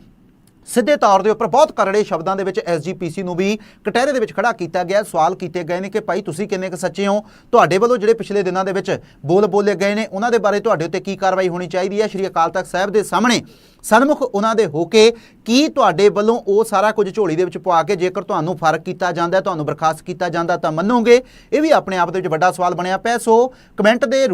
ਸਿੱਧੇ ਤੌਰ ਦੇ ਉੱਪਰ ਬਹੁਤ ਕਰੜੇ ਸ਼ਬਦਾਂ ਦੇ ਵਿੱਚ ਐਸਜੀਪੀਸੀ ਨੂੰ ਵੀ ਕਟਹਿਰੇ ਦੇ ਵਿੱਚ ਖੜਾ ਕੀਤਾ ਗਿਆ। ਸਵਾਲ ਕੀਤੇ ਗਏ ਨੇ ਕਿ ਭਾਈ ਤੁਸੀਂ ਕਿੰਨੇ ਕੁ ਸੱਚੇ ਹੋ? ਤੁਹਾਡੇ ਵੱਲੋਂ ਜਿਹੜੇ ਪਿਛਲੇ ਦਿਨਾਂ ਦੇ ਵਿੱਚ ਬੋਲ ਬੋਲੇ ਗਏ ਨੇ, ਉਹਨਾਂ ਦੇ ਬਾਰੇ ਤੁਹਾਡੇ ਉੱਤੇ ਕੀ ਕਾਰਵਾਈ ਹੋਣੀ ਚਾਹੀਦੀ ਹੈ? ਸ਼੍ਰੀ ਅਕਾਲ ਤਖਤ ਸਾਹਿਬ ਦੇ ਸਾਹਮਣੇ ਸਨਮੁਖ ਉਹਨਾਂ ਦੇ ਹੋ ਕੇ ਕੀ ਤੁਹਾਡੇ ਵੱਲੋਂ ਉਹ ਸਾਰਾ ਕੁਝ ਝੋਲੀ ਦੇ ਵਿੱਚ ਪਵਾ ਕੇ ਜੇਕਰ ਤੁਹਾਨੂੰ ਫ਼ਰਕ ਕੀਤਾ ਜਾਂਦਾ, ਤੁਹਾਨੂੰ ਬਰਖਾਸਤ ਕੀਤਾ ਜਾਂਦਾ ਤਾਂ ਮੰਨੋਗੇ? ਇਹ ਵੀ ਆਪਣੇ ਆਪ ਦੇ ਵਿੱਚ ਵੱਡਾ ਸਵਾਲ ਬਣਿਆ ਪਿਆ। ਸੋ ਕਮੈਂਟ ਦੇ